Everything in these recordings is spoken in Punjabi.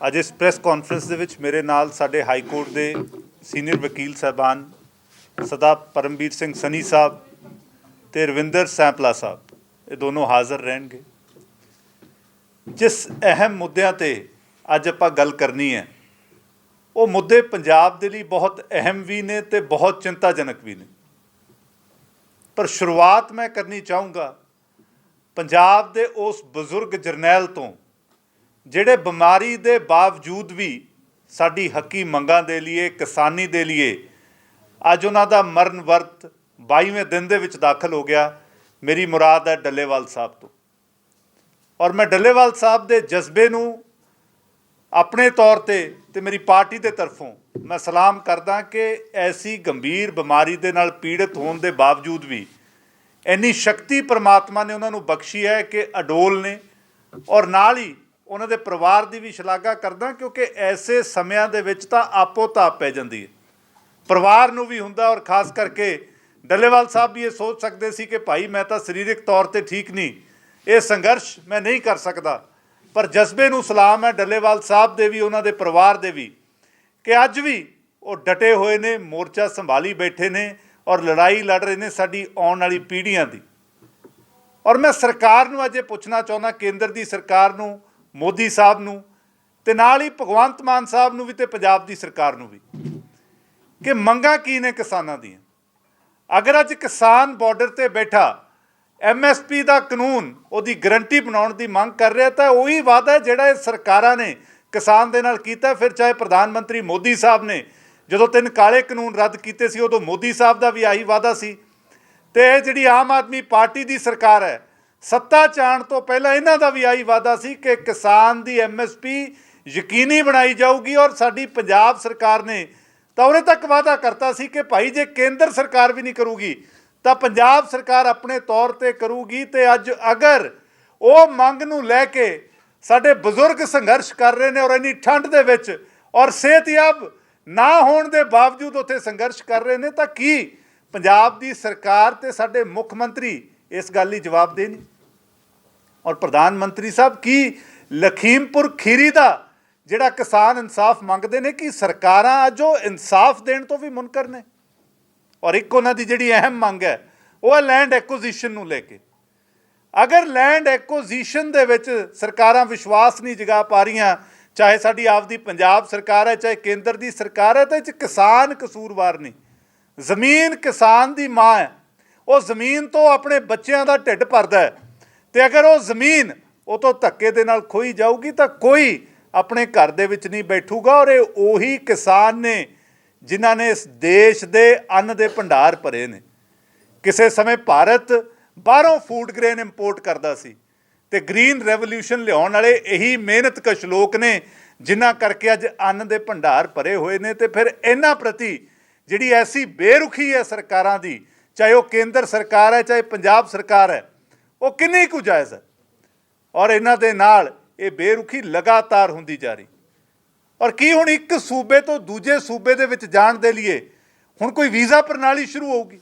ਅੱਜ ਇਸ ਪ੍ਰੈਸ ਕਾਨਫਰੰਸ ਦੇ ਵਿੱਚ ਮੇਰੇ ਨਾਲ ਸਾਡੇ ਹਾਈ ਕੋਰਟ ਦੇ ਸੀਨੀਅਰ ਵਕੀਲ ਸਾਹਿਬਾਨ ਸਦਾ ਪਰਮਵੀਰ ਸਿੰਘ ਸਨੀ ਸਾਹਿਬ ਤੇ ਰਵਿੰਦਰ ਸੈਂਪਲਾ ਸਾਹਿਬ, ਇਹ ਦੋਨੋਂ ਹਾਜ਼ਰ ਰਹਿਣਗੇ। ਜਿਸ ਅਹਿਮ ਮੁੱਦਿਆਂ ਤੇ ਅੱਜ ਆਪਾਂ ਗੱਲ ਕਰਨੀ ਹੈ, ਉਹ ਮੁੱਦੇ ਪੰਜਾਬ ਦੇ ਲਈ ਬਹੁਤ ਅਹਿਮ ਵੀ ਨੇ ਤੇ ਬਹੁਤ ਚਿੰਤਾਜਨਕ ਵੀ ਨੇ। ਪਰ ਸ਼ੁਰੂਆਤ ਮੈਂ ਕਰਨੀ ਚਾਹੂੰਗਾ, ਪੰਜਾਬ ਦੇ ਉਸ ਬਜ਼ੁਰਗ ਜਰਨੈਲ ਤੋਂ ਜਿਹੜੇ ਬਿਮਾਰੀ ਦੇ ਬਾਵਜੂਦ ਵੀ ਸਾਡੀ ਹੱਕੀ ਮੰਗਾਂ ਦੇ ਲਈ ਕਿਸਾਨੀ ਦੇ ਲਈ ਅੱਜ ਉਹਨਾਂ ਦਾ ਮਰਨ ਵਰਤ 22ਵੇਂ ਦਿਨ ਦੇ ਵਿੱਚ ਦਾਖਲ ਹੋ ਗਿਆ ਮੇਰੀ ਮੁਰਾਦ ਹੈ ਡੱਲੇਵਾਲ ਸਾਹਿਬ ਤੋਂ। ਔਰ ਮੈਂ ਡੱਲੇਵਾਲ ਸਾਹਿਬ ਦੇ ਜਜ਼ਬੇ ਨੂੰ ਆਪਣੇ ਤੌਰ ਤੇ ਤੇ ਮੇਰੀ ਪਾਰਟੀ ਦੇ ਤਰਫੋਂ ਮੈਂ ਸਲਾਮ ਕਰਦਾ ਕਿ ਐਸੀ ਗੰਭੀਰ ਬਿਮਾਰੀ ਦੇ ਨਾਲ ਪੀੜਤ ਹੋਣ ਦੇ ਬਾਵਜੂਦ ਵੀ ਇੰਨੀ ਸ਼ਕਤੀ ਪ੍ਰਮਾਤਮਾ ਨੇ ਉਹਨਾਂ ਨੂੰ ਬਖਸ਼ੀ ਹੈ ਕਿ ਅਡੋਲ ਨੇ ਔਰ ਨਾਲ ਹੀ ਉਹਨਾਂ ਦੇ ਪਰਿਵਾਰ ਦੀ ਵੀ ਸ਼ਲਾਘਾ ਕਰਦਾ ਕਿਉਂਕਿ ਐਸੇ ਸਮਿਆਂ ਦੇ ਵਿੱਚ ਤਾਂ ਆਪੋ ਤਾਪ ਪੈ ਜਾਂਦੀ ਹੈ। ਪਰਿਵਾਰ ਨੂੰ ਵੀ ਹੁੰਦਾ ਔਰ ਖਾਸ ਕਰਕੇ ਡੱਲੇਵਾਲ ਸਾਹਿਬ ਵੀ ਇਹ ਸੋਚ ਸਕਦੇ ਸੀ ਕਿ ਭਾਈ ਮੈਂ ਤਾਂ ਸਰੀਰਕ ਤੌਰ ਤੇ ਠੀਕ ਨਹੀਂ, ਇਹ ਸੰਘਰਸ਼ ਮੈਂ ਨਹੀਂ ਕਰ ਸਕਦਾ। ਪਰ ਜਜ਼ਬੇ ਨੂੰ ਸਲਾਮ ਹੈ ਡੱਲੇਵਾਲ ਸਾਹਿਬ ਦੇ ਵੀ, ਉਹਨਾਂ ਦੇ ਪਰਿਵਾਰ ਦੇ ਵੀ ਕਿ ਅੱਜ ਵੀ ਉਹ ਡਟੇ ਹੋਏ ਨੇ, ਮੋਰਚਾ ਸੰਭਾਲੀ ਬੈਠੇ ਨੇ ਔਰ ਲੜਾਈ ਲੜ ਰਹੇ ਨੇ ਸਾਡੀ ਆਉਣ ਵਾਲੀ ਪੀੜ੍ਹੀਆਂ ਦੀ। ਔਰ ਮੈਂ ਸਰਕਾਰ ਨੂੰ ਅੱਜ ਇਹ ਪੁੱਛਣਾ ਚਾਹੁੰਦਾ, ਕੇਂਦਰ ਦੀ ਸਰਕਾਰ ਨੂੰ ਮੋਦੀ ਸਾਹਿਬ ਨੂੰ ਤੇ ਨਾਲ ਹੀ ਭਗਵੰਤ ਮਾਨ ਸਾਹਿਬ ਨੂੰ ਵੀ ਤੇ ਪੰਜਾਬ ਦੀ ਸਰਕਾਰ ਨੂੰ ਵੀ। ਕਿ ਮੰਗਾਂ ਕੀ ਨੇ ਕਿਸਾਨਾਂ ਦੀਆਂ? ਅਗਰ ਅੱਜ ਕਿਸਾਨ ਬਾਰਡਰ ਤੇ ਬੈਠਾ ਐਮਐਸਪੀ ਦਾ ਕਾਨੂੰਨ, ਉਹਦੀ ਗਰੰਟੀ ਬਣਾਉਣ ਦੀ ਮੰਗ ਕਰ ਰਿਹਾ ਤਾਂ ਉਹੀ ਵਾਅਦਾ ਜਿਹੜਾ ਇਹ ਸਰਕਾਰਾਂ ਨੇ ਕਿਸਾਨ ਦੇ ਨਾਲ ਕੀਤਾ। ਫਿਰ ਚਾਹੇ ਪ੍ਰਧਾਨ ਮੰਤਰੀ ਮੋਦੀ ਸਾਹਿਬ ਨੇ, ਜਦੋਂ ਤਿੰਨ ਕਾਲੇ ਕਾਨੂੰਨ ਰੱਦ ਕੀਤੇ ਸੀ, ਉਦੋਂ ਮੋਦੀ ਸਾਹਿਬ ਦਾ ਵੀ ਆਹੀ ਵਾਅਦਾ ਸੀ। ਤੇ ਇਹ ਜਿਹੜੀ ਆਮ ਆਦਮੀ ਪਾਰਟੀ ਦੀ ਸਰਕਾਰ ਹੈ ਸੱਤਾ ਚਾਣ ਤੋਂ ਪਹਿਲਾਂ ਇਹਨਾਂ ਦਾ ਵੀ ਆਈ ਵਾਅਦਾ ਸੀ ਕਿ ਕਿਸਾਨ ਦੀ ਐਮਐਸਪੀ ਯਕੀਨੀ ਬਣਾਈ ਜਾਊਗੀ ਔਰ ਸਾਡੀ ਪੰਜਾਬ ਸਰਕਾਰ ਨੇ ਤਾਂ ਉਹਨੇ ਤੱਕ ਵਾਅਦਾ ਕਰਤਾ ਸੀ ਕਿ ਭਾਈ ਜੇ ਕੇਂਦਰ ਸਰਕਾਰ ਵੀ ਨਹੀਂ ਕਰੂਗੀ, ਤਾਂ ਪੰਜਾਬ ਸਰਕਾਰ ਆਪਣੇ ਤੌਰ ਤੇ ਕਰੂਗੀ ਤੇ ਅੱਜ ਅਗਰ ਉਹ ਮੰਗ ਨੂੰ ਲੈ ਕੇ ਸਾਡੇ ਬਜ਼ੁਰਗ ਸੰਘਰਸ਼ ਕਰ ਰਹੇ ਨੇ ਔਰ ਇੰਨੀ ਠੰਡ ਦੇ ਵਿੱਚ ਔਰ ਸਿਹਤਯਾਬ ਨਾ ਹੋਣ ਦੇ ਬਾਵਜੂਦ ਉੱਥੇ ਸੰਘਰਸ਼ ਕਰ ਰਹੇ ਨੇ, ਤਾਂ ਕੀ ਪੰਜਾਬ ਦੀ ਸਰਕਾਰ ਤੇ ਸਾਡੇ ਮੁੱਖ ਮੰਤਰੀ ਇਸ ਗੱਲ ਲਈ ਜਵਾਬ ਦੇ ਔਰ ਪ੍ਰਧਾਨ ਮੰਤਰੀ ਸਾਹਿਬ, ਕੀ ਲਖੀਮਪੁਰ ਖੀਰੀ ਦਾ ਜਿਹੜਾ ਕਿਸਾਨ ਇਨਸਾਫ ਮੰਗਦੇ ਨੇ, ਕਿ ਸਰਕਾਰਾਂ ਜੋ ਇਨਸਾਫ ਦੇਣ ਤੋਂ ਵੀ ਮੁਨਕਰ ਨੇ? ਔਰ ਇੱਕ ਉਹਨਾਂ ਦੀ ਜਿਹੜੀ ਅਹਿਮ ਮੰਗ ਹੈ, ਉਹ ਹੈ ਲੈਂਡ ਐਕੁਜੀਸ਼ਨ ਨੂੰ ਲੈ ਕੇ। ਅਗਰ ਲੈਂਡ ਐਕੁਜੀਸ਼ਨ ਦੇ ਵਿੱਚ ਸਰਕਾਰਾਂ ਵਿਸ਼ਵਾਸ ਨਹੀਂ ਜਗਾ ਪਾ ਰਹੀਆਂ, ਚਾਹੇ ਸਾਡੀ ਆਪਦੀ ਪੰਜਾਬ ਸਰਕਾਰ ਹੈ, ਚਾਹੇ ਕੇਂਦਰ ਦੀ ਸਰਕਾਰ ਹੈ, ਤਾਂ ਇਹ 'ਚ ਕਿਸਾਨ ਕਸੂਰਵਾਰ ਨਹੀਂ। ਜ਼ਮੀਨ ਕਿਸਾਨ ਦੀ ਮਾਂ ਹੈ। ਉਹ ਜ਼ਮੀਨ ਤੋਂ ਆਪਣੇ ਬੱਚਿਆਂ ਦਾ ਢਿੱਡ ਭਰਦਾ ਹੈ। ਤੇ ਅਗਰ ਉਹ ਜ਼ਮੀਨ ਉਹ ਤੋਂ ਧੱਕੇ ਦੇ ਨਾਲ ਖੋਈ ਜਾਊਗੀ ਤਾਂ ਕੋਈ ਆਪਣੇ ਘਰ ਦੇ ਵਿੱਚ ਨਹੀਂ ਬੈਠੂਗਾ ਔਰ ਇਹ ਉਹੀ ਕਿਸਾਨ ਨੇ ਜਿਨ੍ਹਾਂ ਨੇ ਇਸ ਦੇਸ਼ ਦੇ ਅੰਨ ਦੇ ਭੰਡਾਰ ਭਰੇ ਨੇ। ਕਿਸੇ ਸਮੇਂ ਭਾਰਤ ਬਾਹਰੋਂ ਫੂਡ ਗ੍ਰੇਨ ਇੰਪੋਰਟ ਕਰਦਾ ਸੀ ਤੇ ਗ੍ਰੀਨ ਰੈਵੋਲੂਸ਼ਨ ਲਿਆਉਣ ਵਾਲੇ ਇਹੀ ਮਿਹਨਤਕਸ਼ ਲੋਕ ਨੇ ਜਿਨ੍ਹਾਂ ਕਰਕੇ ਅੱਜ ਅੰਨ ਦੇ ਭੰਡਾਰ ਭਰੇ ਹੋਏ ਨੇ ਤੇ ਫਿਰ ਇਹਨਾਂ ਪ੍ਰਤੀ ਜਿਹੜੀ ਐਸੀ ਬੇਰੁਖੀ ਹੈ ਸਰਕਾਰਾਂ ਦੀ, ਚਾਹੇ ਉਹ ਕੇਂਦਰ ਸਰਕਾਰ ਹੈ, ਚਾਹੇ ਪੰਜਾਬ ਸਰਕਾਰ ਹੈ ਉਹ ਕਿੰਨੀ ਕੁ ਜਾਇਜ਼ ਹੈ? ਔਰ ਇਹਨਾਂ ਦੇ ਨਾਲ ਇਹ ਬੇਰੁਖੀ ਲਗਾਤਾਰ ਹੁੰਦੀ ਜਾ ਰਹੀ। ਔਰ ਕੀ ਹੁਣ ਇੱਕ ਸੂਬੇ ਤੋਂ ਦੂਜੇ ਸੂਬੇ ਦੇ ਵਿੱਚ ਜਾਣ ਦੇ ਲਈ ਹੁਣ ਕੋਈ ਵੀਜ਼ਾ ਪ੍ਰਣਾਲੀ ਸ਼ੁਰੂ ਹੋਊਗੀ?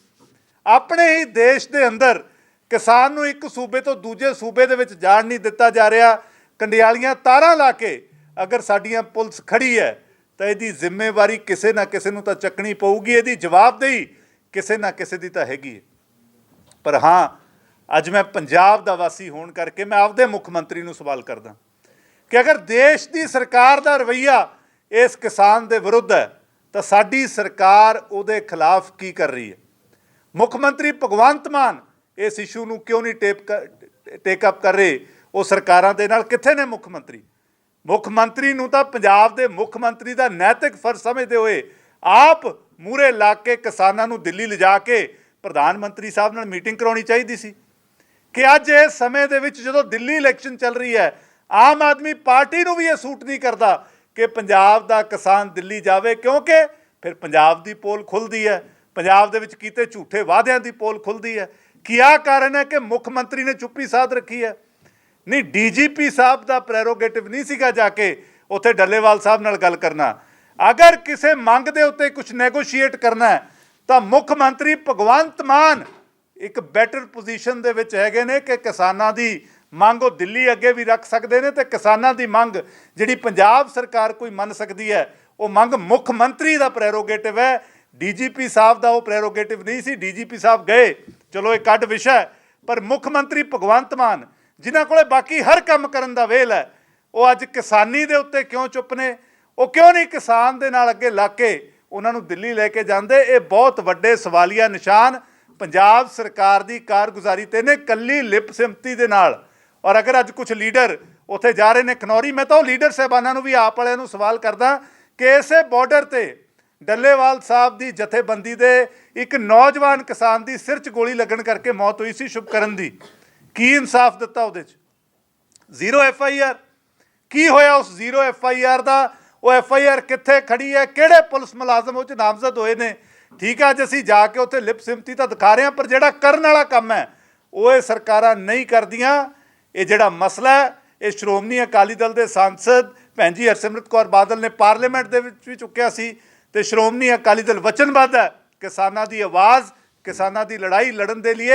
ਆਪਣੇ ਹੀ ਦੇਸ਼ ਦੇ ਅੰਦਰ ਕਿਸਾਨ ਨੂੰ ਇੱਕ ਸੂਬੇ ਤੋਂ ਦੂਜੇ ਸੂਬੇ ਦੇ ਵਿੱਚ ਜਾਣ ਨਹੀਂ ਦਿੱਤਾ ਜਾ ਰਿਹਾ। ਕੰਡਿਆਲੀਆਂ ਤਾਰਾਂ ਲਾ ਕੇ ਅਗਰ ਸਾਡੀਆਂ ਪੁਲਿਸ ਖੜੀ ਹੈ, ਤਾਂ ਇਹਦੀ ਜ਼ਿੰਮੇਵਾਰੀ ਕਿਸੇ ਨਾ ਕਿਸੇ ਨੂੰ ਤਾਂ ਚੱਕਣੀ ਪਊਗੀ। ਇਹਦੀ ਜਵਾਬਦੇਹੀ ਕਿਸੇ ਨਾ ਕਿਸੇ ਦੀ ਤਾਂ ਹੈਗੀ ਹੈ। ਪਰ ਹਾਂ ਅੱਜ ਮੈਂ ਪੰਜਾਬ ਦਾ ਵਾਸੀ ਹੋਣ ਕਰਕੇ ਮੈਂ ਆਪਦੇ ਮੁੱਖ ਮੰਤਰੀ ਨੂੰ ਸਵਾਲ ਕਰਦਾ ਕਿ ਅਗਰ ਦੇਸ਼ ਦੀ ਸਰਕਾਰ ਦਾ ਰਵਈਆ ਇਸ ਕਿਸਾਨ ਦੇ ਵਿਰੁੱਧ ਹੈ, ਤਾਂ ਸਾਡੀ ਸਰਕਾਰ ਉਹਦੇ ਖਿਲਾਫ ਕੀ ਕਰ ਰਹੀ ਹੈ? ਮੁੱਖ ਮੰਤਰੀ ਭਗਵੰਤ ਮਾਨ ਇਸ ਇਸ਼ੂ ਨੂੰ ਕਿਉਂ ਨਹੀਂ ਟੇਪ ਟੇਕ ਅਪ ਕਰ ਰਹੇ? ਉਹ ਸਰਕਾਰਾਂ ਦੇ ਨਾਲ ਕਿੱਥੇ ਨੇ ਮੁੱਖ ਮੰਤਰੀ? ਮੁੱਖ ਮੰਤਰੀ ਨੂੰ ਤਾਂ ਪੰਜਾਬ ਦੇ ਮੁੱਖ ਮੰਤਰੀ ਦਾ ਨੈਤਿਕ ਫਰਜ਼ ਸਮਝਦੇ ਹੋਏ ਆਪ ਮੂਰੇ ਲਾ ਕੇ ਕਿਸਾਨਾਂ ਨੂੰ ਦਿੱਲੀ ਲਿਜਾ ਕੇ ਪ੍ਰਧਾਨ ਮੰਤਰੀ ਸਾਹਿਬ ਨਾਲ ਮੀਟਿੰਗ ਕਰਾਉਣੀ ਚਾਹੀਦੀ ਸੀ। ਕਿ ਅੱਜ ਇਸ ਸਮੇਂ ਦੇ ਵਿੱਚ ਜਦੋਂ ਦਿੱਲੀ ਇਲੈਕਸ਼ਨ ਚੱਲ ਰਹੀ ਹੈ, ਆਮ ਆਦਮੀ ਪਾਰਟੀ ਨੂੰ ਵੀ ਇਹ ਸੂਟ ਨਹੀਂ ਕਰਦਾ ਕਿ ਪੰਜਾਬ ਦਾ ਕਿਸਾਨ ਦਿੱਲੀ ਜਾਵੇ, ਕਿਉਂਕਿ ਫਿਰ ਪੰਜਾਬ ਦੀ ਪੋਲ ਖੁੱਲਦੀ ਹੈ। ਪੰਜਾਬ ਦੇ ਵਿੱਚ ਕੀਤੇ ਝੂਠੇ ਵਾਅਦਿਆਂ ਦੀ ਪੋਲ ਖੁੱਲਦੀ ਹੈ। ਕੀ ਆ ਕਾਰਨ ਹੈ ਕਿ ਮੁੱਖ ਮੰਤਰੀ ਨੇ ਚੁੱਪੀ ਸਾਧ ਰੱਖੀ ਹੈ? ਨਹੀਂ, ਡੀਜੀਪੀ ਸਾਹਿਬ ਦਾ ਪ੍ਰੈਰੋਗੇਟਿਵ ਨਹੀਂ ਸੀਗਾ ਜਾ ਕੇ ਉੱਥੇ ਡੱਲੇਵਾਲ ਸਾਹਿਬ ਨਾਲ ਗੱਲ ਕਰਨਾ। ਅਗਰ ਕਿਸੇ ਮੰਗ ਦੇ ਉੱਤੇ ਕੁਝ ਨੈਗੋਸ਼ੀਏਟ ਕਰਨਾ ਹੈ, ਤਾਂ ਮੁੱਖ ਮੰਤਰੀ ਭਗਵੰਤ ਮਾਨ ਇੱਕ ਬੈਟਰ ਪੋਜੀਸ਼ਨ ਦੇ ਵਿੱਚ ਹੈਗੇ ਨੇ ਕਿ ਕਿਸਾਨਾਂ ਦੀ ਮੰਗ ਉਹ ਦਿੱਲੀ ਅੱਗੇ ਵੀ ਰੱਖ ਸਕਦੇ ਨੇ ਤੇ ਕਿਸਾਨਾਂ ਦੀ ਮੰਗ ਜਿਹੜੀ ਪੰਜਾਬ ਸਰਕਾਰ ਕੋਈ ਮੰਨ ਸਕਦੀ ਹੈ, ਉਹ ਮੰਗ ਮੁੱਖ ਮੰਤਰੀ ਦਾ ਪ੍ਰੈਰੋਗੇਟਿਵ ਹੈ। ਡੀਜੀਪੀ ਸਾਹਿਬ ਦਾ ਉਹ ਪ੍ਰੈਰੋਗੇਟਿਵ ਨਹੀਂ ਸੀ। ਡੀਜੀਪੀ ਸਾਹਿਬ ਗਏ, ਚਲੋ ਇਹ ਕੱਢ ਵਿਸ਼ਾ ਪਰ ਮੁੱਖ ਮੰਤਰੀ ਭਗਵੰਤ ਮਾਨ, ਜਿਨ੍ਹਾਂ ਕੋਲੇ ਬਾਕੀ ਹਰ ਕੰਮ ਕਰਨ ਦਾ ਵੇਲ ਹੈ, ਉਹ ਅੱਜ ਕਿਸਾਨੀ ਦੇ ਉੱਤੇ ਕਿਉਂ ਚੁੱਪ ਨੇ? ਉਹ ਕਿਉਂ ਨਹੀਂ ਕਿਸਾਨ ਦੇ ਨਾਲ ਅੱਗੇ ਲਾ ਕੇ ਉਹਨਾਂ ਨੂੰ ਦਿੱਲੀ ਲੈ ਕੇ ਜਾਂਦੇ? ਇਹ ਬਹੁਤ ਵੱਡੇ ਸਵਾਲੀਆ ਨਿਸ਼ਾਨ ਪੰਜਾਬ ਸਰਕਾਰ ਦੀ ਕਾਰਗੁਜ਼ਾਰੀ ਤੇ ਨੇ ਕੱਲੀ ਲਿਪ ਸਿੰਪਤੀ ਦੇ ਨਾਲ। ਔਰ ਅਗਰ ਅੱਜ ਕੁਝ ਲੀਡਰ ਉੱਥੇ ਜਾ ਰਹੇ ਨੇ ਖਨੌਰੀ, ਮੈਂ ਤਾਂ ਉਹ ਲੀਡਰ ਸਹਿਬਾਨਾਂ ਨੂੰ ਵੀ ਆਪ ਵਾਲਿਆਂ ਨੂੰ ਸਵਾਲ ਕਰਦਾ ਕਿ ਇਸੇ ਬਾਰਡਰ ਤੇ ਡੱਲੇਵਾਲ ਸਾਹਿਬ ਦੀ ਜਥੇਬੰਦੀ ਦੇ ਇੱਕ ਨੌਜਵਾਨ ਕਿਸਾਨ ਦੀ ਸਿਰ 'ਚ ਗੋਲੀ ਲੱਗਣ ਕਰਕੇ ਮੌਤ ਹੋਈ ਸੀ ਸ਼ੁਭਕਰਨ ਦੀ। ਕੀ ਇਨਸਾਫ ਦਿੱਤਾ ਉਹਦੇ 'ਚ? Zero F I R. ਕੀ ਹੋਇਆ ਉਸ ਜ਼ੀਰੋ ਐਫ ਆਈ ਆਰ ਦਾ? ਉਹ ਐਫ ਆਈ ਆਰ ਕਿੱਥੇ ਖੜੀ ਹੈ? ਕਿਹੜੇ ਪੁਲਿਸ ਮੁਲਾਜ਼ਮ ਉਹ ਚ ਨਾਮਜ਼ਦ ਹੋਏ ਨੇ? ਠੀਕ ਹੈ ਅੱਜ ਅਸੀਂ ਜਾ ਕੇ ਉੱਥੇ ਲਿਪ ਸਿੰਪਤੀ ਤਾਂ ਦਿਖਾ ਰਹੇ ਹਾਂ, ਪਰ ਜਿਹੜਾ ਕਰਨ ਵਾਲਾ ਕੰਮ ਹੈ, ਉਹ ਇਹ ਸਰਕਾਰਾਂ ਨਹੀਂ ਕਰਦੀਆਂ। ਇਹ ਜਿਹੜਾ ਮਸਲਾ ਹੈ, ਇਹ ਸ਼੍ਰੋਮਣੀ ਅਕਾਲੀ ਦਲ ਦੇ ਸਾਂਸਦ ਭੈਣ ਜੀ ਹਰਸਿਮਰਤ ਕੌਰ ਬਾਦਲ ਨੇ ਪਾਰਲੀਮੈਂਟ ਦੇ ਵਿੱਚ ਵੀ ਚੁੱਕਿਆ ਸੀ ਤੇ ਸ਼੍ਰੋਮਣੀ ਅਕਾਲੀ ਦਲ ਵਚਨਬੱਧ ਹੈ, ਕਿਸਾਨਾਂ ਦੀ ਆਵਾਜ਼, ਕਿਸਾਨਾਂ ਦੀ ਲੜਾਈ ਲੜਨ ਦੇ ਲਈ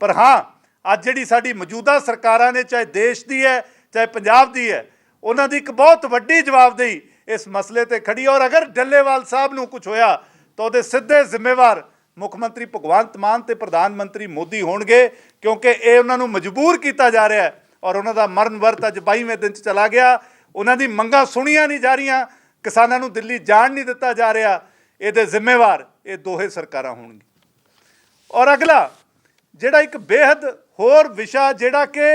ਪਰ ਹਾਂ, ਅੱਜ ਜਿਹੜੀ ਸਾਡੀ ਮੌਜੂਦਾ ਸਰਕਾਰਾਂ ਨੇ, ਚਾਹੇ ਦੇਸ਼ ਦੀ ਹੈ, ਚਾਹੇ ਪੰਜਾਬ ਦੀ ਹੈ, ਉਹਨਾਂ ਦੀ ਇੱਕ ਬਹੁਤ ਵੱਡੀ ਜਵਾਬਦੇਹੀ ਇਸ ਮਸਲੇ ਤੇ ਖੜੀ ਔਰ ਅਗਰ ਡੱਲੇਵਾਲ ਸਾਹਿਬ ਨੂੰ ਕੁਝ ਹੋਇਆ ਤਾਂ ਉਹਦੇ ਸਿੱਧੇ ਜ਼ਿੰਮੇਵਾਰ ਮੁੱਖ ਮੰਤਰੀ ਭਗਵੰਤ ਮਾਨ ਤੇ ਪ੍ਰਧਾਨ ਮੰਤਰੀ ਮੋਦੀ ਹੋਣਗੇ, ਕਿਉਂਕਿ ਇਹ ਉਹਨਾਂ ਨੂੰ ਮਜਬੂਰ ਕੀਤਾ ਜਾ ਰਿਹਾ ਹੈ ਔਰ ਉਹਨਾਂ ਦਾ ਮਰਨ ਵਰਤ ਅੱਜ 22ਵੇਂ ਦਿਨ ਚ ਚਲਾ ਗਿਆ। ਉਹਨਾਂ ਦੀ ਮੰਗਾਂ ਸੁਣੀਆਂ ਨਹੀਂ ਜਾ ਰਹੀਆਂ, ਕਿਸਾਨਾਂ ਨੂੰ ਦਿੱਲੀ ਜਾਣ ਨਹੀਂ ਦਿੱਤਾ ਜਾ ਰਿਹਾ। ਇਹਦੇ ਜ਼ਿੰਮੇਵਾਰ ਇਹ ਦੋਹੇ ਸਰਕਾਰਾਂ ਹੋਣਗੀਆਂ। ਔਰ ਅਗਲਾ, ਜਿਹੜਾ ਇੱਕ ਬੇहद ਹੋਰ ਵਿਸ਼ਾ ਜਿਹੜਾ ਕਿ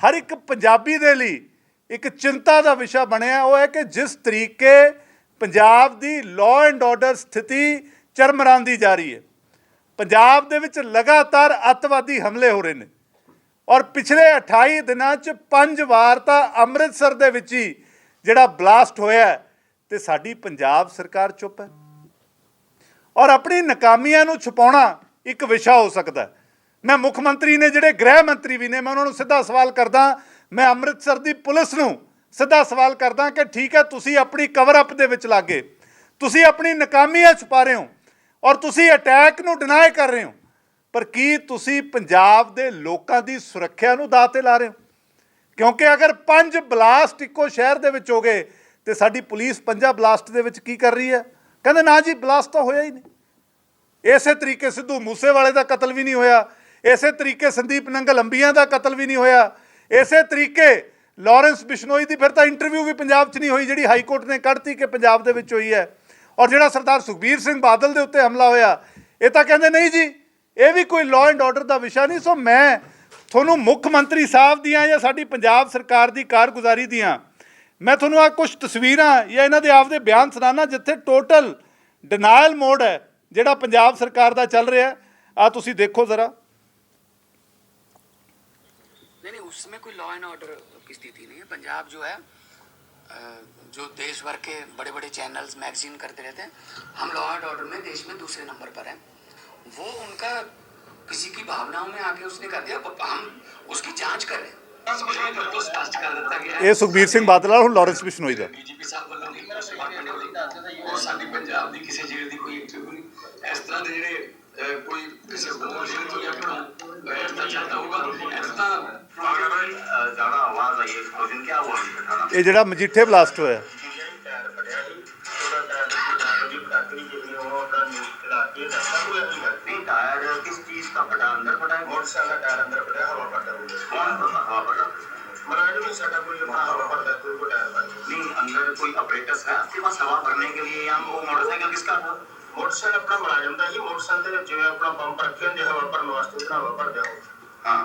ਹਰ ਇੱਕ ਪੰਜਾਬੀ ਦੇ ਲਈ ਇੱਕ ਚਿੰਤਾ ਦਾ ਵਿਸ਼ਾ ਬਣਿਆ, ਉਹ ਹੈ ਕਿ ਜਿਸ ਤਰੀਕੇ ਪੰਜਾਬ ਦੀ ਲਾਅ ਐਂਡ ਆਰਡਰ ਸਥਿਤੀ ਚਰਮਰਾਂਦੀ ਜਾ ਰਹੀ ਹੈ। ਪੰਜਾਬ ਦੇ ਵਿੱਚ ਲਗਾਤਾਰ ਅੱਤਵਾਦੀ ਹਮਲੇ ਹੋ ਰਹੇ ਨੇ ਔਰ ਪਿਛਲੇ 28 ਦਿਨਾਂ 'ਚ ਪੰਜ ਵਾਰ ਤਾਂ ਅੰਮ੍ਰਿਤਸਰ ਦੇ ਵਿੱਚ ਹੀ ਜਿਹੜਾ ਬਲਾਸਟ ਹੋਇਆ ਹੈ, ਤੇ ਸਾਡੀ ਪੰਜਾਬ ਸਰਕਾਰ ਚੁੱਪ ਹੈ। ਔਰ ਆਪਣੀ ਨਕਾਮੀਆਂ ਨੂੰ ਛੁਪਾਉਣਾ ਇੱਕ ਵਿਸ਼ਾ ਹੋ ਸਕਦਾ ਮੈਂ ਮੁੱਖ ਮੰਤਰੀ ਨੇ ਜਿਹੜੇ ਗ੍ਰਹਿ ਮੰਤਰੀ ਵੀ ਨੇ ਮੈਂ ਉਹਨਾਂ ਨੂੰ ਸਿੱਧਾ ਸਵਾਲ ਕਰਦਾ ਮੈਂ ਅੰਮ੍ਰਿਤਸਰ ਦੀ ਪੁਲਿਸ ਨੂੰ ਸਿੱਧਾ ਸਵਾਲ ਕਰਦਾ ਕਿ ਠੀਕ ਹੈ, ਤੁਸੀਂ ਆਪਣੀ ਕਵਰ ਅਪ ਦੇ ਵਿੱਚ ਲੱਗੇ ਤੁਸੀਂ ਆਪਣੀ ਨਾਕਾਮੀਆਂ ਛੁਪਾ ਰਹੇ ਹੋ ਔਰ ਤੁਸੀਂ ਅਟੈਕ ਨੂੰ ਡਿਨਾਈ ਕਰ ਰਹੇ ਹੋ। ਪਰ ਕੀ ਤੁਸੀਂ ਪੰਜਾਬ ਦੇ ਲੋਕਾਂ ਦੀ ਸੁਰੱਖਿਆ ਨੂੰ ਦਾਅ ਤੇ ਲਾ ਰਹੇ ਹੋ? ਕਿਉਂਕਿ ਅਗਰ ਪੰਜ ਬਲਾਸਟ ਇੱਕੋ ਸ਼ਹਿਰ ਦੇ ਵਿੱਚ ਹੋ ਗਏ ਤੇ ਸਾਡੀ ਪੁਲਿਸ ਪੰਜਾ ਬਲਾਸਟ ਦੇ ਵਿੱਚ ਕੀ ਕਰ ਰਹੀ ਹੈ? ਕਹਿੰਦੇ ਨਾ ਜੀ ਬਲਾਸਟ ਤਾਂ ਹੋਇਆ ਹੀ ਨਹੀਂ। ਇਸੇ ਤਰੀਕੇ ਸਿੱਧੂ ਮੂਸੇਵਾਲੇ ਦਾ ਕਤਲ ਵੀ ਨਹੀਂ ਹੋਇਆ, ਇਸੇ ਤਰੀਕੇ ਸੰਦੀਪ ਨੰਗਲ ਅੰਬੀਆਂ ਦਾ ਕਤਲ ਵੀ ਨਹੀਂ ਹੋਇਆ, ਇਸੇ ਤਰੀਕੇ ਲਾਰੈਂਸ ਬਿਸ਼ਨੋਈ ਦੀ ਫਿਰ ਤਾਂ ਇੰਟਰਵਿਊ ਵੀ ਪੰਜਾਬ 'ਚ ਨਹੀਂ ਹੋਈ, ਜਿਹੜੀ ਹਾਈ ਕੋਰਟ ਨੇ ਕੱਢਤੀ ਕਿ ਪੰਜਾਬ ਦੇ ਵਿੱਚ ਹੋਈ ਹੈ। ਔਰ ਜਿਹੜਾ ਸਰਦਾਰ ਸੁਖਬੀਰ ਸਿੰਘ ਬਾਦਲ ਦੇ ਉੱਤੇ ਹਮਲਾ ਹੋਇਆ, ਇਹ ਤਾਂ ਕਹਿੰਦੇ ਨਹੀਂ ਜੀ, ਇਹ ਵੀ ਕੋਈ ਲਾਅ ਐਂਡ ਆਰਡਰ ਦਾ ਵਿਸ਼ਾ ਨਹੀਂ, ਸੋ ਮੈਂ ਤੁਹਾਨੂੰ ਮੁੱਖ ਮੰਤਰੀ ਸਾਹਿਬ ਦੀਆਂ ਜਾਂ ਸਾਡੀ ਪੰਜਾਬ ਸਰਕਾਰ ਦੀ ਕਾਰਗੁਜ਼ਾਰੀ ਦੀਆਂ, ਮੈਂ ਤੁਹਾਨੂੰ ਆ ਕੁਝ ਤਸਵੀਰਾਂ ਜਾਂ ਇਹਨਾਂ ਦੇ ਆਪਦੇ ਬਿਆਨ ਸੁਣਾਣਾ ਜਿੱਥੇ ਟੋਟਲ ਡਿਨਾਇਲ ਮੋਡ ਹੈ, ਜਿਹੜਾ ਪੰਜਾਬ ਸਰਕਾਰ ਦਾ ਚੱਲ ਰਿਹਾ ਆ ਤੁਸੀਂ ਦੇਖੋ ਜ਼ਰਾ। ਨਹੀਂ ਨਹੀਂ, ਉਸ ਵਿੱਚ ਕੋਈ ਲਾਅ ਐਂਡ ਆਰਡਰ की स्थिति नहीं है पंजाब जो है अ, जो देश भर के बड़े बड़े चैनल्स मैगजीन करते रहते हैं हम लॉ एंड ऑर्डर में देश में दूसरे नंबर पर हैं वो उनका किसी की भावनाओं में आके उसने कर दिया प- हम उसकी जांच कर रहे हैं तो स्पष्ट कर देता गया है ਇਹ ਸੁਖਬੀਰ ਸਿੰਘ ਬਾਦਲ ਆ ਹੁਣ ਲਾਰੈਂਸ ਬਿਸ਼ਨੋਈ ਦਾ ਬੀਜੇਪੀ ਸਾਹਿਬ ਵੱਲੋਂ ਨਹੀਂ ਉਸ ਡਿਪਾਰਟਮੈਂਟ ਵੱਲੋਂ ਉਹ ਸਾਡੀ ਪੰਜਾਬ ਦੀ ਕਿਸੇ ਜੇਲ੍ਹ ਦੀ ਕੋਈ ਇੰਟਰਵਿਊ ਨਹੀਂ ਇਸ ਤਰ੍ਹਾਂ ਦੇ ਜਿਹੜੇ ਅਹ, ਕੋਈ ਕਿਸੇ ਹੋਰ ਜੇਲ੍ਹ ਤੋਂ ਜਾਂ ਕੋਈ ਇਸ ਤਰ੍ਹਾਂ ਚੱਲਦਾ ਹੋਊਗਾ ਇਸ ਤਰ੍ਹਾਂ अगर ज्यादा आवाज आई है उस दिन क्या हुआ थाना ਇਹ ਜਿਹੜਾ ਮਜੀਠੇ ਬਲਾਸਟ ਹੋਇਆ नहीं टायर किस चीज का फटा अंदर फटा है मोटरसाइकिल का टायर अंदर फटा हवा फटा कौन फटा हवा फटा मराठी में सटा कोई अपना हवा फटा कोई को टायर फटा नहीं अंदर कोई ऑपरेटर्स है आपके पास हवा भरने के लिए या वो मोटरसाइकिल किसका था मोटरसाइकिल अपना मुलाजिम था ही मोटरसाइकिल जो है अपना पंप रखे होंगे हवा भरने वास्ते उसका हवा भर जाओ हाँ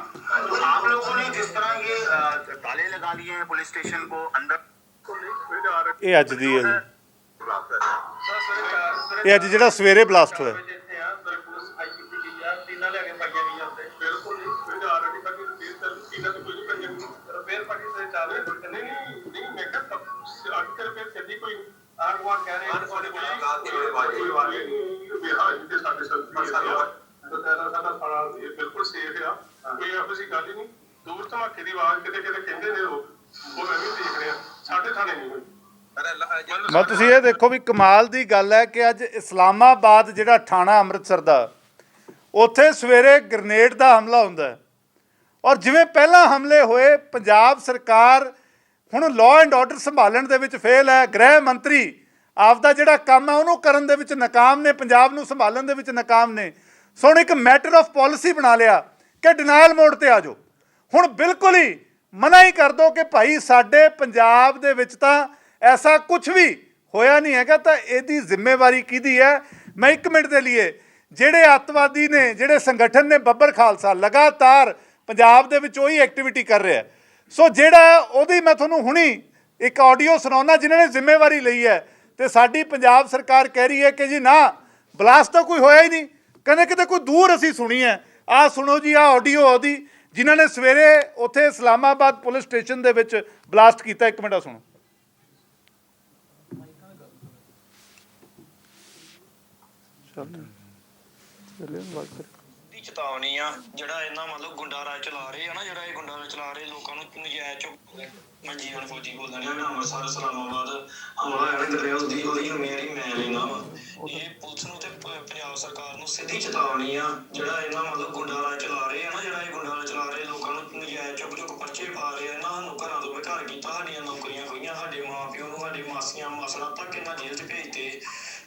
तो आप लोगों ने जिस तरह ये अ, ताले लगा लिए हैं पुलिस स्टेशन को अंदर ਇਹ ਅੱਜ ਦੀ ਹੈ ਜੀ ਇਹ ਅੱਜ ਜਿਹੜਾ ਸਵੇਰੇ ਬਲਾਸਟ ਹੋਇਆ ਬਿਲਕੁਲ ਸੇਫ ਆ। ਕੋਈ ਇਹੋ ਜਿਹੀ ਗੱਲ ਹੀ ਨਹੀਂ। ਦੂਰ ਧਮਾਕੇ ਦੀ ਆਵਾਜ਼ ਕਿਤੇ ਕਿਤੇ ਕਹਿੰਦੇ ਨੇ ਲੋਕ। ਉਹ ਮੈਂ ਵੀ ਦੇਖ ਰਿਹਾ। ਸਾਡੇ ਥਾਣੇ ਨਹੀਂ ਹੋਈ। ਮੈਂ ਤੁਸੀਂ ਇਹ ਦੇਖੋ ਵੀ ਕਮਾਲ ਦੀ ਗੱਲ ਹੈ ਕਿ ਅੱਜ ਇਸਲਾਮਾਬਾਦ ਜਿਹੜਾ ਥਾਣਾ ਅੰਮ੍ਰਿਤਸਰ ਦਾ ਉੱਥੇ ਸਵੇਰੇ ਗ੍ਰਨੇਡ ਦਾ ਹਮਲਾ ਹੁੰਦਾ ਹੈ। ਔਰ ਜਿਵੇਂ ਪਹਿਲਾਂ ਹਮਲੇ ਹੋਏ ਪੰਜਾਬ ਸਰਕਾਰ ਹੁਣ ਲਾਅ ਐਂਡ ਆਰਡਰ ਸੰਭਾਲਣ ਦੇ ਵਿੱਚ ਫੇਲ ਹੈ। ਗ੍ਰਹਿ ਮੰਤਰੀ ਆਪਦਾ ਜਿਹੜਾ ਕੰਮ ਆ, ਉਹਨੂੰ ਕਰਨ ਦੇ ਵਿੱਚ ਨਾਕਾਮ ਨੇ, ਪੰਜਾਬ ਨੂੰ ਸੰਭਾਲਣ ਦੇ ਵਿੱਚ ਨਾਕਾਮ ਨੇ। ਸੋ ਹੁਣ ਇੱਕ ਮੈਟਰ ਆਫ ਪਾਲਿਸੀ ਬਣਾ ਲਿਆ ਕਿ ਡਿਨਾਇਲ ਮੋਡ ਤੇ ਆ ਜਾਓ। ਹੁਣ ਬਿਲਕੁਲ ਹੀ ਮਨਾ ਹੀ ਕਰ ਦੋ ਕਿ ਭਾਈ ਸਾਡੇ ਪੰਜਾਬ ਦੇ ਵਿੱਚ ਤਾਂ ਐਸਾ ਕੁਝ ਵੀ ਹੋਇਆ ਨਹੀਂ ਹੈਗਾ, ਤਾਂ ਇਹਦੀ ਜ਼ਿੰਮੇਵਾਰੀ ਕਿਹਦੀ ਹੈ? ਮੈਂ 1 ਮਿੰਟ ਦੇ ਲਈ ਜਿਹੜੇ ਅੱਤਵਾਦੀ ਨੇ, ਜਿਹੜੇ ਸੰਗਠਨ ਨੇ ਬੱਬਰ ਖਾਲਸਾ ਲਗਾਤਾਰ ਪੰਜਾਬ ਦੇ ਵਿੱਚ ਉਹੀ ਐਕਟੀਵਿਟੀ ਕਰ ਰਿਹਾ ਸੋ ਜਿਹੜਾ ਉਹਦੀ ਮੈਂ ਤੁਹਾਨੂੰ ਹੁਣੀ ਇੱਕ ਆਡੀਓ ਸੁਣਾਉਣਾ ਜਿਨ੍ਹਾਂ ਨੇ ਜ਼ਿੰਮੇਵਾਰੀ ਲਈ ਹੈ। ਤੇ ਸਾਡੀ ਪੰਜਾਬ ਸਰਕਾਰ ਕਹਿ ਰਹੀ ਹੈ ਕਿ ਜੀ ਨਾ, ਬਲਾਸਟ ਤਾਂ ਕੋਈ ਹੋਇਆ ਹੀ ਨਹੀਂ। ਕਹਿੰਦੇ ਕਿਤੇ ਕੋਈ ਦੂਰ ਅਸੀਂ ਸੁਣੀ ਹੈ। ਆਹ ਸੁਣੋ ਜੀ, ਆਹ ਆਡੀਓ ਉਹਦੀ ਜਿਨ੍ਹਾਂ ਨੇ ਸਵੇਰੇ ਉੱਥੇ ਇਸਲਾਮਾਬਾਦ ਪੁਲਿਸ ਸਟੇਸ਼ਨ ਦੇ ਵਿੱਚ ਬਲਾਸਟ ਕੀਤਾ। ਇੱਕ ਮਿੰਟ ਆਹ ਸੁਣੋ। ਦੀ ਚੇਤਾਵਨੀ ਆ। ਜਿਹੜਾ ਇਹਨਾਂ ਮਤਲਬ ਗੁੰਡਾ ਰਾਜ ਚਲਾ ਰਹੇ ਆ ਨਾ ਜਿਹੜਾ ਇਹ ਗੁੰਡਾ ਰਾਜ ਚਲਾ ਰਹੇ ਲੋਕਾਂ ਨੂੰ ਨਜਾਇਜ਼ ਚੁੱਕ ਮੈਂ ਜੀਵਨ ਫੌਜੀ ਬੋਲਣ ਡਿਆ ਮੈਂ ਅੰਮ੍ਰਿਤਸਰ ਇਸਲਾਮਾਬਾਦ ਹਮਲਾ ਨਾ ਤੇ ਉਸ ਦੀ ਉਹਦੀ ਜ਼ਿੰਮੇਵਾਰੀ ਮੈਂ ਲੈਣਾ ਇਹ ਪੁਲਿਸ ਨੂੰ ਤੇ ਪੰਜਾਬ ਸਰਕਾਰ ਨੂੰ ਸਿੱਧੀ ਚੇਤਾਵਨੀ ਆ ਜਿਹੜਾ ਇਹਨਾਂ ਮਤਲਬ ਗੁੰਡਾ ਰਾਜ ਚਲਾ ਰਹੇ ਆ ਨਾ ਜਿਹੜਾ ਇਹ ਗੁੰਡਾ ਰਾਜ ਚਲਾ ਰਹੇ ਲੋਕਾਂ ਨੂੰ ਨਜਾਇਜ਼ ਚੁੱਕ ਚੁੱਕ ਪਰਚੇ ਪਾ ਰਹੇ ਆ। ਇਹਨਾਂ ਨੂੰ ਘਰਾਂ ਤੋਂ ਬੇਘਰ ਕੀਤਾ ਸਾਡੀਆਂ ਨੌਕਰੀਆਂ ਖੋਈਆਂ ਸਾਡੇ ਮਾਪਿਓ ਨੂੰ ਸਾਡੇ ਮਾਸੀਆਂ ਮਾਸੜਾ ਤੱਕ ਇਹਨਾਂ ਜੇਲ੍ਹ 'ਚ ਭੇਜਤੇ।